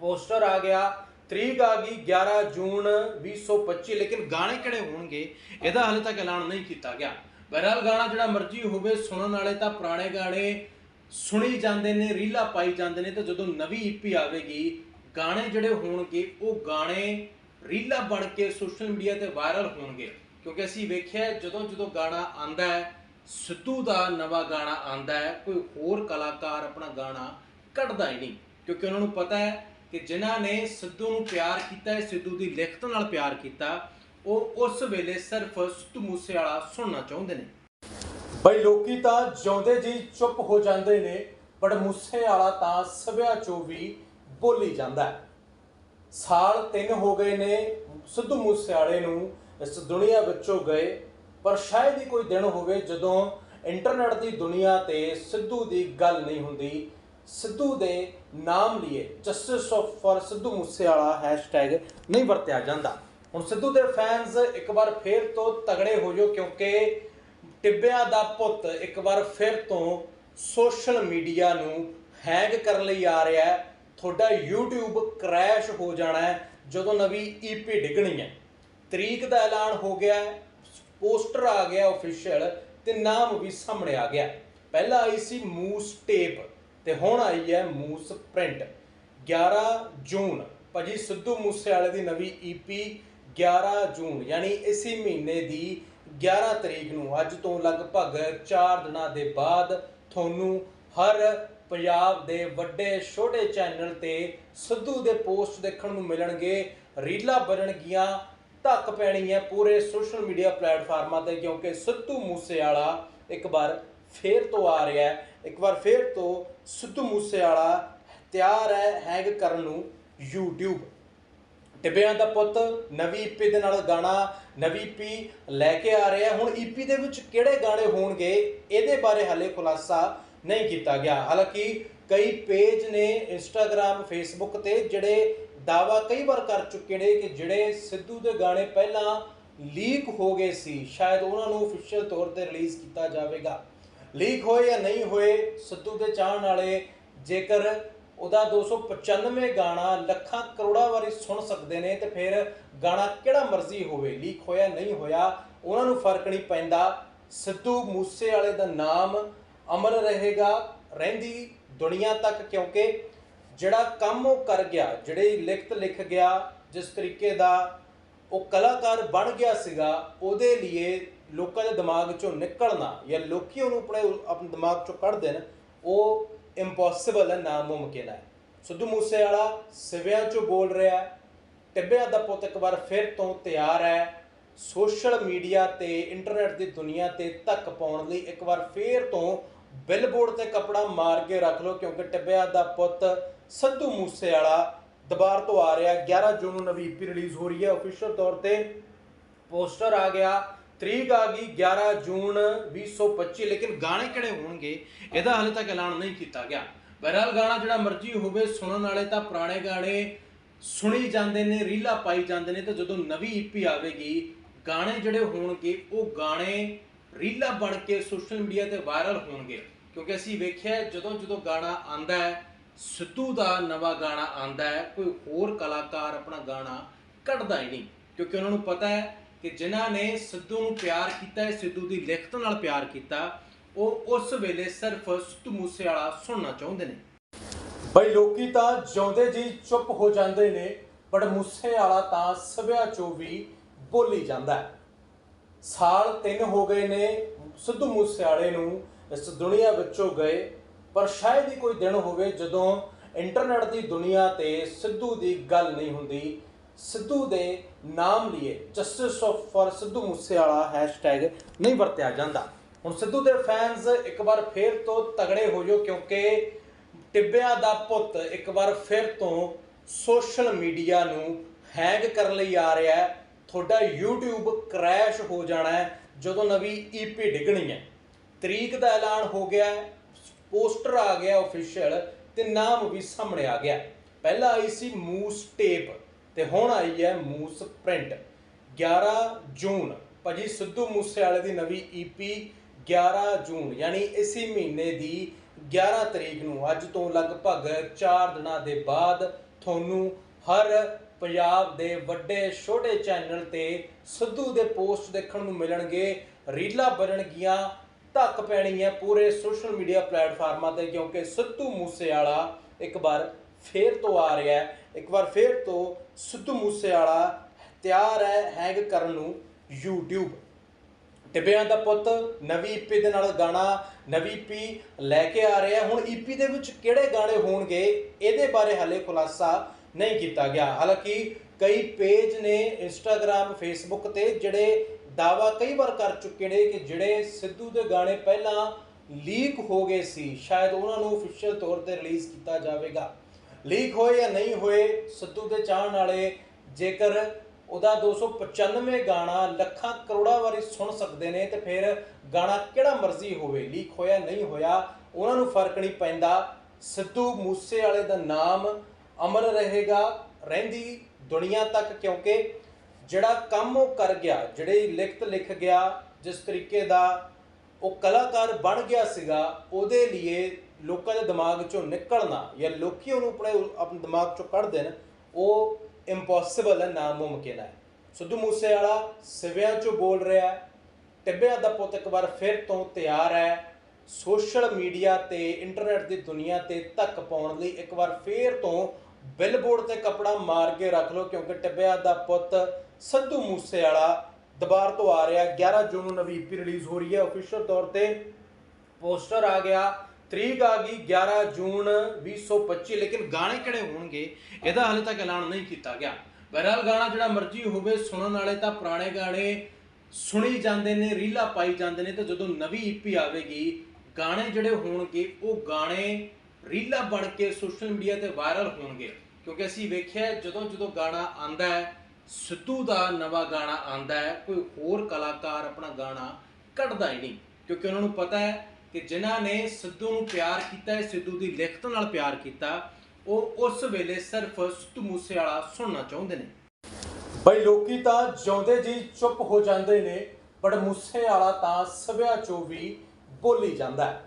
ਪੋਸਟਰ ਆ ਗਿਆ। ਤਰੀਕ ਆ ਗਈ 11 ਜੂਨ 2025 ਲੇਕਿਨ ਗਾਣੇ ਕਿਹੜੇ ਹੋਣਗੇ? ਇਹਦਾ ਹਾਲੇ ਤੱਕ ਐਲਾਨ ਨਹੀਂ ਕੀਤਾ ਗਿਆ। ਬਹਿਰਾਲ ਗਾਣਾ ਜਿਹੜਾ ਮਰਜ਼ੀ ਹੋਵੇ, ਸੁਣਨ ਵਾਲੇ ਤਾਂ ਪੁਰਾਣੇ ਗਾਣੇ ਸੁਣੀ ਜਾਂਦੇ ਨੇ, ਰੀਲਾਂ ਪਾਈ ਜਾਂਦੇ ਨੇ, ਤੇ ਜਦੋਂ ਨਵੀਂ EP ਆਵੇਗੀ, ਗਾਣੇ ਜਿਹੜੇ ਹੋਣਗੇ, ਉਹ ਗਾਣੇ ਰੀਲਾਂ ਬਣ ਕੇ ਸੋਸ਼ਲ ਮੀਡੀਆ ਤੇ ਵਾਇਰਲ ਹੋਣਗੇ। ਕਿਉਂਕਿ ਅਸੀਂ ਵੇਖਿਆ ਜਦੋਂ ਜਦੋਂ ਗਾਣਾ ਆਂਦਾ ਹੈ, ਸਿੱਧੂ ਦਾ ਨਵਾਂ ਗਾਣਾ ਆਂਦਾ ਹੈ, ਕੋਈ ਹੋਰ ਕਲਾਕਾਰ ਆਪਣਾ ਗਾਣਾ ਕੱਢਦਾ ਹੀ ਨਹੀਂ। ਕਿਉਂਕਿ ਉਹਨਾਂ ਨੂੰ ਪਤਾ ਹੈ ਕਿ ਜਿਨ੍ਹਾਂ ਨੇ ਸਿੱਧੂ ਨੂੰ ਪਿਆਰ ਕੀਤਾ ਸਿੱਧੂ ਦੀ ਲਿਖਤ ਨਾਲ ਪਿਆਰ ਕੀਤਾ, ਉਹ ਉਸ ਵੇਲੇ ਸਿਰਫ ਸਿੱਧੂ ਮੂਸੇਵਾਲਾ ਸੁਣਨਾ ਚਾਹੁੰਦੇ ਨੇ। ਬਈ ਲੋਕੀ ਤਾਂ ਜਿਉਂਦੇ ਜੀ ਚੁੱਪ ਹੋ ਜਾਂਦੇ ਨੇ ਬਟ ਮੂਸੇਵਾਲਾ ਤਾਂ ਸਭਿਆ ਚੋਂ ਵੀ ਬੋਲੀ ਜਾਂਦਾ ਸਾਲ 3 ਹੋ ਗਏ ਨੇ ਸਿੱਧੂ ਮੂਸੇਵਾਲੇ ਨੂੰ ਇਸ ਦੁਨੀਆ ਵਿੱਚੋਂ ਗਏ, ਪਰ ਸ਼ਾਇਦ ਹੀ ਕੋਈ ਦਿਨ ਹੋਵੇ ਜਦੋਂ ਇੰਟਰਨੈਟ ਦੀ ਦੁਨੀਆ ਤੇ ਸਿੱਧੂ ਦੀ ਗੱਲ ਨਹੀਂ ਹੁੰਦੀ ਸਿੱਧੂ ਦੇ ਨਾਮ ਲਈ justice of for Sidhu Moosewala hashtag ਨਹੀਂ ਵਰਤਿਆ ਜਾਂਦਾ। ਹੁਣ ਸਿੱਧੂ ਦੇ ਫੈਨਸ ਇੱਕ ਵਾਰ ਫੇਰ ਤੋਂ ਤਗੜੇ ਹੋ ਜਾਓ ਕਿਉਂਕਿ ਟਿੱਬਿਆਂ ਦਾ ਪੁੱਤ ਇੱਕ ਵਾਰ ਫਿਰ ਤੋਂ ਸੋਸ਼ਲ ਮੀਡੀਆ ਨੂੰ ਹੈਂਗ ਕਰਨ ਲਈ ਆ ਰਿਹਾ ਹੈ। ਤੁਹਾਡਾ YouTube ਕ੍ਰੈਸ਼ ਹੋ ਜਾਣਾ ਹੈ ਜਦੋਂ ਨਵੀਂ EP ਡਿੱਗਣੀ ਹੈ। ਤਰੀਕ ਦਾ ਐਲਾਨ ਹੋ ਗਿਆ ਹੈ ਪੋਸਟਰ ਆ ਗਿਆ ਅਫੀਸ਼ੀਅਲ ਤੇ ਨਾਮ ਵੀ ਸਾਹਮਣੇ ਆ ਗਿਆ। ਪਹਿਲਾਂ ਆਈ ਸੀ ਮੂਸ ਟੇਪ। ਤੇ ਹੁਣ ਆਈ ਹੈ ਮੂਸ ਪ੍ਰਿੰਟ। 11 ਜੂਨ, ਭਾਜੀ ਸਿੱਧੂ ਮੂਸੇਵਾਲੇ ਦੀ ਨਵੀਂ EP 11 ਜੂਨ, ਯਾਨੀ ਇਸੇ ਮਹੀਨੇ ਦੀ 11 ਤਰੀਕ ਨੂੰ, ਅੱਜ ਤੋਂ ਲਗਭਗ 4 ਦਿਨਾਂ ਦੇ ਬਾਅਦ ਤੁਹਾਨੂੰ ਹਰ ਪੰਜਾਬ ਦੇ ਵੱਡੇ, ਛੋਟੇ ਚੈਨਲ ਤੇ ਸਿੱਧੂ ਦੇ ਪੋਸਟ ਦੇਖਣ ਨੂੰ ਮਿਲਣਗੇ। ਰੀਲਾਂ ਬਣਨਗੀਆਂ, ਧੱਕ ਪੈਣੀ ਹੈ ਪੂਰੇ ਸੋਸ਼ਲ ਮੀਡੀਆ ਪਲੇਟਫਾਰਮਾਂ ਤੇ, ਕਿਉਂਕਿ ਸਿੱਧੂ ਮੂਸੇਵਾਲਾ ਇੱਕ ਵਾਰ ਫੇਰ ਤੋਂ ਆ ਰਿਹਾ ਹੈ। ਇੱਕ ਵਾਰ ਫੇਰ ਤੋਂ ਸਿੱਧੂ ਮੂਸੇਵਾਲਾ ਤਿਆਰ ਹੈ ਹੈਂਗ ਕਰਨ ਨੂੰ YouTube ਟਿੱਬਿਆਂ ਦਾ ਪੁੱਤ, ਨਵੀਂ EP ਦੇ ਨਾਲ ਗਾਣਾ, ਨਵੀਂ EP ਲੈ ਕੇ ਆ ਰਿਹਾ। ਹੈ। ਹੁਣ EP ਦੇ ਵਿੱਚ ਕਿਹੜੇ ਗਾਣੇ ਹੋਣਗੇ, ਇਹਦੇ ਬਾਰੇ ਹਾਲੇ ਖੁਲਾਸਾ ਨਹੀਂ ਕੀਤਾ ਗਿਆ। ਹਾਲਾਂਕਿ ਕਈ ਪੇਜ ਨੇ ਇੰਸਟਾਗ੍ਰam ਫੇਸਬੁੱਕ ਤੇ ਜਿਹੜੇ ਦਾਵਾ ਕਈ ਵਾਰ ਕਰ ਚੁੱਕੇ ਨੇ ਕਿ ਜਿਹੜੇ ਸਿੱਧੂ ਦੇ ਗਾਣੇ ਪਹਿਲਾਂ ਲੀਕ ਹੋ ਗਏ ਸੀ, ਸ਼ਾਇਦ ਉਹਨਾਂ ਨੂੰ ਅਫੀਸ਼ੀਅਲ ਤੌਰ ਤੇ ਰਿਲੀਜ਼ ਕੀਤਾ ਜਾਵੇਗਾ। ਲੀਕ ਹੋਏ ਜਾਂ ਨਹੀਂ ਹੋਏ, ਸਿੱਧੂ ਦੇ ਚਾਹਣ ਵਾਲੇ ਜੇਕਰ ਉਹਦਾ 295 ਗਾਣਾ ਲੱਖਾਂ ਕਰੋੜਾਂ ਵਾਰੀ ਸੁਣ ਸਕਦੇ ਨੇ ਤੇ ਫਿਰ ਗਾਣਾ ਕਿਹੜਾ ਮਰਜ਼ੀ ਹੋਵੇ, ਲੀਕ ਹੋਇਆ ਨਹੀਂ ਹੋਇਆ, ਉਹਨਾਂ ਨੂੰ ਫ਼ਰਕ ਨਹੀਂ ਪੈਂਦਾ। ਸਿੱਧੂ ਮੂਸੇ ਵਾਲੇ ਦਾ ਨਾਮ ਅਮਰ ਰਹੇਗਾ, ਰਹਿੰਦੀ ਦੁਨੀਆ ਤੱਕ ਕਿਉਂਕਿ ਜਿਹੜਾ ਕੰਮ ਉਹ ਕਰ ਗਿਆ, ਜਿਹੜੇ ਲਿਖਤ ਲਿਖ ਗਿਆ, ਜਿਸ ਤਰੀਕੇ ਦਾ ਉਹ ਕਲਾਕਾਰ ਬਣ ਗਿਆ ਸੀਗਾ, ਉਹਦੇ ਲਈ ਲੋਕਾਂ ਦੇ ਦਿਮਾਗ ਚੋਂ ਨਿਕਲਣਾ ਜਾਂ ਲੋਕੀ ਉਹਨੂੰ ਆਪਣੇ ਆਪਣੇ ਦਿਮਾਗ ਚੋਂ ਕੱਢ ਦੇਣ, ਉਹ ਇੰਪੋਸੀਬਲ ਹੈ, ਨਾਮੁਮਕਿਨ ਹੈ। ਸਿੱਧੂ ਮੂਸੇਵਾਲਾ ਸਿਵਿਆਂ ਚੋਂ ਬੋਲ ਰਿਹਾ ਹੈ, ਟਿੱਬਿਆਂ ਦਾ ਪੁੱਤ ਇੱਕ ਵਾਰ ਫਿਰ ਤੋਂ ਤਿਆਰ ਹੈ। ਸੋਸ਼ਲ ਮੀਡੀਆ ਤੇ, ਇੰਟਰਨੈਟ ਦੀ ਦੁਨੀਆ ਤੇ ਧੱਕ ਪਾਉਣ ਲਈ ਇੱਕ ਵਾਰ ਫੇਰ ਤੋਂ ਬਿਲਬੋਰਡ ਤੇ ਕਪੜਾ ਮਾਰ ਕੇ ਰੱਖ ਲਓ, ਕਿਉਂਕਿ ਟਿੱਬਿਆਂ ਦਾ ਪੁੱਤ ਸਿੱਧੂ ਮੂਸੇਵਾਲਾ ਦੁਬਾਰ ਤੋਂ ਆ ਰਿਹਾ। 11 ਜੂਨ ਨੂੰ ਨਵੀਂ ਈਪੀ ਰਿਲੀਜ਼ ਹੋ ਰਹੀ ਹੈ। ਅਫੀਸ਼ੀਅਲ ਤੌਰ ਤੇ ਪੋਸਟਰ ਆ ਗਿਆ। ਤਰੀਕ ਆ ਗਈ 11 ਜੂਨ 2025 ਲੇਕਿਨ ਗਾਣੇ ਕਿਹੜੇ ਹੋਣਗੇ? ਇਹਦਾ ਹਾਲੇ ਤੱਕ ਐਲਾਨ ਨਹੀਂ ਕੀਤਾ ਗਿਆ। ਬਹਿਰਾਲ ਗਾਣਾ ਜਿਹੜਾ ਮਰਜ਼ੀ ਹੋਵੇ, ਸੁਣਨ ਵਾਲੇ ਤਾਂ ਪੁਰਾਣੇ ਗਾਣੇ ਸੁਣੀ ਜਾਂਦੇ ਨੇ, ਰੀਲਾ ਪਾਈ ਜਾਂਦੇ ਨੇ, ਤੇ ਜਦੋਂ ਨਵੀਂ ਈਪੀ ਆਵੇਗੀ, ਗਾਣੇ ਜਿਹੜੇ ਹੋਣਗੇ, ਉਹ ਗਾਣੇ ਰੀਲਾ ਬਣ ਕੇ ਸੋਸ਼ਲ ਮੀਡੀਆ ਤੇ ਵਾਇਰਲ ਹੋਣਗੇ। ਕਿਉਂਕਿ ਅਸੀਂ ਵੇਖਿਆ, ਜਦੋਂ ਜਦੋਂ ਗਾਣਾ ਆਂਦਾ ਹੈ, ਸਿੱਧੂ ਦਾ ਨਵਾਂ ਗਾਣਾ ਆਂਦਾ ਹੈ, ਕੋਈ ਹੋਰ ਕਲਾਕਾਰ ਆਪਣਾ ਗਾਣਾ ਕੱਢਦਾ ਹੀ ਨਹੀਂ। ਕਿਉਂਕਿ ਉਹਨਾਂ ਨੂੰ ਪਤਾ ਹੈ ਕਿ ਜਿਨ੍ਹਾਂ ਨੇ ਸਿੱਧੂ ਨੂੰ ਪਿਆਰ ਕੀਤਾ ਸਿੱਧੂ ਦੀ ਲਿਖਤ ਨਾਲ ਪਿਆਰ ਕੀਤਾ, ਉਹ ਉਸ ਵੇਲੇ ਸਿਰਫ ਸਿੱਧੂ ਮੂਸੇਵਾਲਾ ਸੁਣਨਾ ਚਾਹੁੰਦੇ ਨੇ। ਬਈ ਲੋਕੀ ਤਾਂ ਜਿਉਂਦੇ ਜੀ, ਚੁੱਪ ਹੋ ਜਾਂਦੇ ਨੇ, ਪਰ ਮੂਸੇਵਾਲਾ ਤਾਂ ਸਭਿਆ ਚੋਂ ਵੀ ਬੋਲੀ ਜਾਂਦਾ ਹੈ। ਸਾਲ 3 ਹੋ ਗਏ ਨੇ, ਸਿੱਧੂ ਮੂਸੇਵਾਲੇ ਨੂੰ ਇਸ ਦੁਨੀਆ ਵਿੱਚੋਂ ਗਏ, ਪਰ ਸ਼ਾਇਦ ਹੀ ਕੋਈ ਦਿਨ ਹੋਵੇ ਜਦੋਂ ਇੰਟਰਨੈਟ ਦੀ ਦੁਨੀਆ ਤੇ ਸਿੱਧੂ ਦੀ ਗੱਲ ਨਹੀਂ ਹੁੰਦੀ। ਸਿੱਧੂ ਦੇ ਨਾਮ ਲਈਏ justice of for Sidhu Moosewala hashtag ਨਹੀਂ ਵਰਤਿਆ ਜਾਂਦਾ। ਹੁਣ ਸਿੱਧੂ ਦੇ ਫੈਨਸ ਇੱਕ ਵਾਰ ਫੇਰ ਤੋਂ ਤਗੜੇ ਹੋ ਜਾਓ ਕਿਉਂਕਿ ਟਿੱਬਿਆਂ ਦਾ ਪੁੱਤ ਇੱਕ ਵਾਰ ਫਿਰ ਤੋਂ ਸੋਸ਼ਲ ਮੀਡੀਆ ਨੂੰ ਹੈਂਗ ਕਰਨ ਲਈ ਆ ਰਿਹਾ ਹੈ। ਤੁਹਾਡਾ YouTube ਕ੍ਰੈਸ਼ ਹੋ ਜਾਣਾ ਹੈ ਜਦੋਂ ਨਵੀਂ EP ਡਿੱਗਣੀ ਹੈ। ਤਰੀਕ ਦਾ ਐਲਾਨ ਹੋ ਗਿਆ ਪੋਸਟਰ ਆ ਗਿਆ ਅਫੀਸ਼ੀਅਲ ਤੇ ਨਾਮ ਵੀ ਸਾਹਮਣੇ ਆ ਗਿਆ। ਪਹਿਲਾਂ ਆਈ ਸੀ ਮੂਸ ਟੇਪ। ਤੇ ਹੁਣ ਆਈ ਹੈ ਮੂਸ ਪ੍ਰਿੰਟ। 11 ਜੂਨ, ਭਾਜੀ ਸਿੱਧੂ ਮੂਸੇਵਾਲੇ ਦੀ ਨਵੀਂ EP 11 ਜੂਨ, ਯਾਨੀ ਇਸੇ ਮਹੀਨੇ ਦੀ 11 ਤਰੀਕ ਨੂੰ, ਅੱਜ ਤੋਂ ਲਗਭਗ 4 ਦਿਨਾਂ ਦੇ ਬਾਅਦ ਤੁਹਾਨੂੰ ਹਰ ਪੰਜਾਬ ਦੇ ਵੱਡੇ ਛੋਟੇ ਚੈਨਲ ਤੇ ਸਿੱਧੂ ਦੇ ਪੋਸਟ ਦੇਖਣ ਨੂੰ ਮਿਲਣਗੇ। ਰੀਲਾਂ ਬਣਨਗੀਆਂ, ਧੱਕ ਪੈਣੀ ਹੈ ਪੂਰੇ ਸੋਸ਼ਲ ਮੀਡੀਆ ਪਲੇਟਫਾਰਮਾਂ ਤੇ, ਕਿਉਂਕਿ ਸਿੱਧੂ ਮੂਸੇਵਾਲਾ ਇੱਕ ਵਾਰ ਫੇਰ ਤੋਂ ਆ ਰਿਹਾ ਹੈ। ਇੱਕ ਵਾਰ ਫੇਰ ਤੋਂ ਸਿੱਧੂ ਮੂਸੇਵਾਲਾ ਤਿਆਰ ਹੈ ਹੈਂਗ ਕਰਨ ਨੂੰ YouTube ਟਿੱਬਿਆਂ ਦਾ ਪੁੱਤ ਨਵੀਂ ਈਪੀ ਦੇ ਨਾਲ ਗਾਣਾ, ਨਵੀਂ ਪੀ ਲੈ ਕੇ ਆ ਰਿਹਾ ਹੁਣ ਈਪੀ ਦੇ ਵਿੱਚ ਕਿਹੜੇ ਗਾਣੇ ਹੋਣਗੇ, ਇਹਦੇ ਬਾਰੇ ਹਾਲੇ ਖੁਲਾਸਾ ਨਹੀਂ ਕੀਤਾ ਗਿਆ। ਹਾਲਾਂਕਿ ਕਈ ਪੇਜ ਨੇ ਇੰਸਟਾਗ੍ਰam ਫੇਸਬੁੱਕ ਤੇ ਜਿਹੜੇ ਦਾਵਾ ਕਈ ਵਾਰ ਕਰ ਚੁੱਕੇ ਨੇ ਕਿ ਜਿਹੜੇ ਸਿੱਧੂ ਦੇ ਗਾਣੇ ਪਹਿਲਾਂ ਲੀਕ ਹੋ ਗਏ ਸੀ, ਸ਼ਾਇਦ ਉਹਨਾਂ ਨੂੰ ਅਫੀਸ਼ੀਅਲ ਤੌਰ ਤੇ ਰਿਲੀਜ਼ ਕੀਤਾ ਜਾਵੇਗਾ। ਲੀਕ ਹੋਏ ਜਾਂ ਨਹੀਂ ਹੋਏ, ਸਿੱਧੂ ਦੇ ਚਾਹਣ ਵਾਲੇ ਜੇਕਰ ਉਹਦਾ 295 ਗਾਣਾ ਲੱਖਾਂ ਕਰੋੜਾਂ ਵਾਰੀ ਸੁਣ ਸਕਦੇ ਨੇ, ਤੇ ਫਿਰ ਗਾਣਾ ਕਿਹੜਾ ਮਰਜ਼ੀ ਹੋਵੇ, ਲੀਕ ਹੋਇਆ, ਨਹੀਂ ਹੋਇਆ, ਉਹਨਾਂ ਨੂੰ ਫ਼ਰਕ ਨਹੀਂ ਪੈਂਦਾ। ਸਿੱਧੂ ਮੂਸੇ ਵਾਲੇ ਦਾ ਨਾਮ ਅਮਰ ਰਹੇਗਾ, ਰਹਿੰਦੀ ਦੁਨੀਆ ਤੱਕ, ਕਿਉਂਕਿ ਜਿਹੜਾ ਕੰਮ ਉਹ ਕਰ ਗਿਆ, ਜਿਹੜੇ ਲਿਖਤ ਲਿਖ ਗਿਆ, ਜਿਸ ਤਰੀਕੇ ਦਾ ਉਹ ਕਲਾਕਾਰ ਬਣ ਗਿਆ ਸੀਗਾ, ਉਹਦੇ ਲਈ ਲੋਕਾਂ ਦੇ ਦਿਮਾਗ ਚੋਂ ਨਿਕਲਣਾ ਜਾਂ ਲੋਕੀ ਉਹਨੂੰ ਆਪਣੇ ਆਪਣੇ ਦਿਮਾਗ ਚੋਂ ਕੱਢ ਦੇਣ, ਉਹ ਇੰਪੋਸੀਬਲ ਹੈ ਨਾ ਮੁਮਕਿਨ ਹੈ। ਸਿੱਧੂ ਮੂਸੇਵਾਲਾ ਸਿਵਿਆਂ ਚੋਂ ਬੋਲ ਰਿਹਾ ਹੈ, ਟਿੱਬਿਆਂ ਦਾ ਪੁੱਤ ਇੱਕ ਵਾਰ ਫਿਰ ਤੋਂ ਤਿਆਰ ਹੈ। ਸੋਸ਼ਲ ਮੀਡੀਆ ਤੇ, ਇੰਟਰਨੈਟ ਦੀ ਦੁਨੀਆ ਤੇ ਧੱਕ ਪਾਉਣ ਲਈ ਇੱਕ ਵਾਰ ਫੇਰ ਤੋਂ ਬਿਲਬੋਰਡ ਤੇ ਕਪੜਾ ਮਾਰ ਕੇ ਰੱਖ ਲਓ, ਕਿਉਂਕਿ ਟਿੱਬਿਆਂ ਦਾ ਪੁੱਤ ਸਿੱਧੂ ਮੂਸੇਵਾਲਾ ਦੁਬਾਰ ਤੋਂ ਆ ਰਿਹਾ 11 ਜੂਨ ਨੂੰ ਨਵੀਂ ਈਪੀ ਰਿਲੀਜ਼ ਹੋ ਰਹੀ ਹੈ। ਅਫੀਸ਼ੀਅਲ ਤੌਰ ਤੇ ਪੋਸਟਰ ਆ ਗਿਆ। ਤਰੀਕ ਆ ਗਈ 11 ਜੂਨ 2025 ਲੇਕਿਨ ਗਾਣੇ ਕਿਹੜੇ ਹੋਣਗੇ? ਇਹਦਾ ਹਾਲੇ ਤੱਕ ਐਲਾਨ ਨਹੀਂ ਕੀਤਾ ਗਿਆ। ਬਹਿਰਾਲ ਗਾਣਾ ਜਿਹੜਾ ਮਰਜ਼ੀ ਹੋਵੇ, ਸੁਣਨ ਵਾਲੇ ਤਾਂ ਪੁਰਾਣੇ ਗਾਣੇ ਸੁਣੀ ਜਾਂਦੇ ਨੇ, ਰੀਲਾ ਪਾਈ ਜਾਂਦੇ ਨੇ, ਤੇ ਜਦੋਂ ਨਵੀਂ ਈਪੀ ਆਵੇਗੀ, ਗਾਣੇ ਜਿਹੜੇ ਹੋਣਗੇ, ਉਹ ਗਾਣੇ ਰੀਲਾ ਬਣ ਕੇ ਸੋਸ਼ਲ ਮੀਡੀਆ ਤੇ ਵਾਇਰਲ ਹੋਣਗੇ। ਕਿਉਂਕਿ ਅਸੀਂ ਵੇਖਿਆ, ਜਦੋਂ ਜਦੋਂ ਗਾਣਾ ਆਂਦਾ ਹੈ, ਸਿੱਧੂ ਦਾ ਨਵਾਂ ਗਾਣਾ ਆਂਦਾ ਹੈ, ਕੋਈ ਹੋਰ ਕਲਾਕਾਰ ਆਪਣਾ ਗਾਣਾ ਕੱਢਦਾ ਹੀ ਨਹੀਂ। ਕਿਉਂਕਿ ਉਹਨਾਂ ਨੂੰ ਪਤਾ ਹੈ ਕਿ ਜਿਨ੍ਹਾਂ ਨੇ ਸਿੱਧੂ ਨੂੰ ਪਿਆਰ ਕੀਤਾ ਸਿੱਧੂ ਦੀ ਲਿਖਤ ਨਾਲ ਪਿਆਰ ਕੀਤਾ, ਉਹ ਉਸ ਵੇਲੇ ਸਿਰਫ ਸਿੱਧੂ ਮੂਸੇਵਾਲਾ ਸੁਣਨਾ ਚਾਹੁੰਦੇ ਨੇ। ਬਈ ਲੋਕੀ ਤਾਂ ਜਿਉਂਦੇ ਜੀ, ਚੁੱਪ ਹੋ ਜਾਂਦੇ ਨੇ ਪਰ ਮੂਸੇਵਾਲਾ ਤਾਂ ਸਭਿਆ ਚੋਂ ਵੀ ਬੋਲੀ ਜਾਂਦਾ ਹੈ।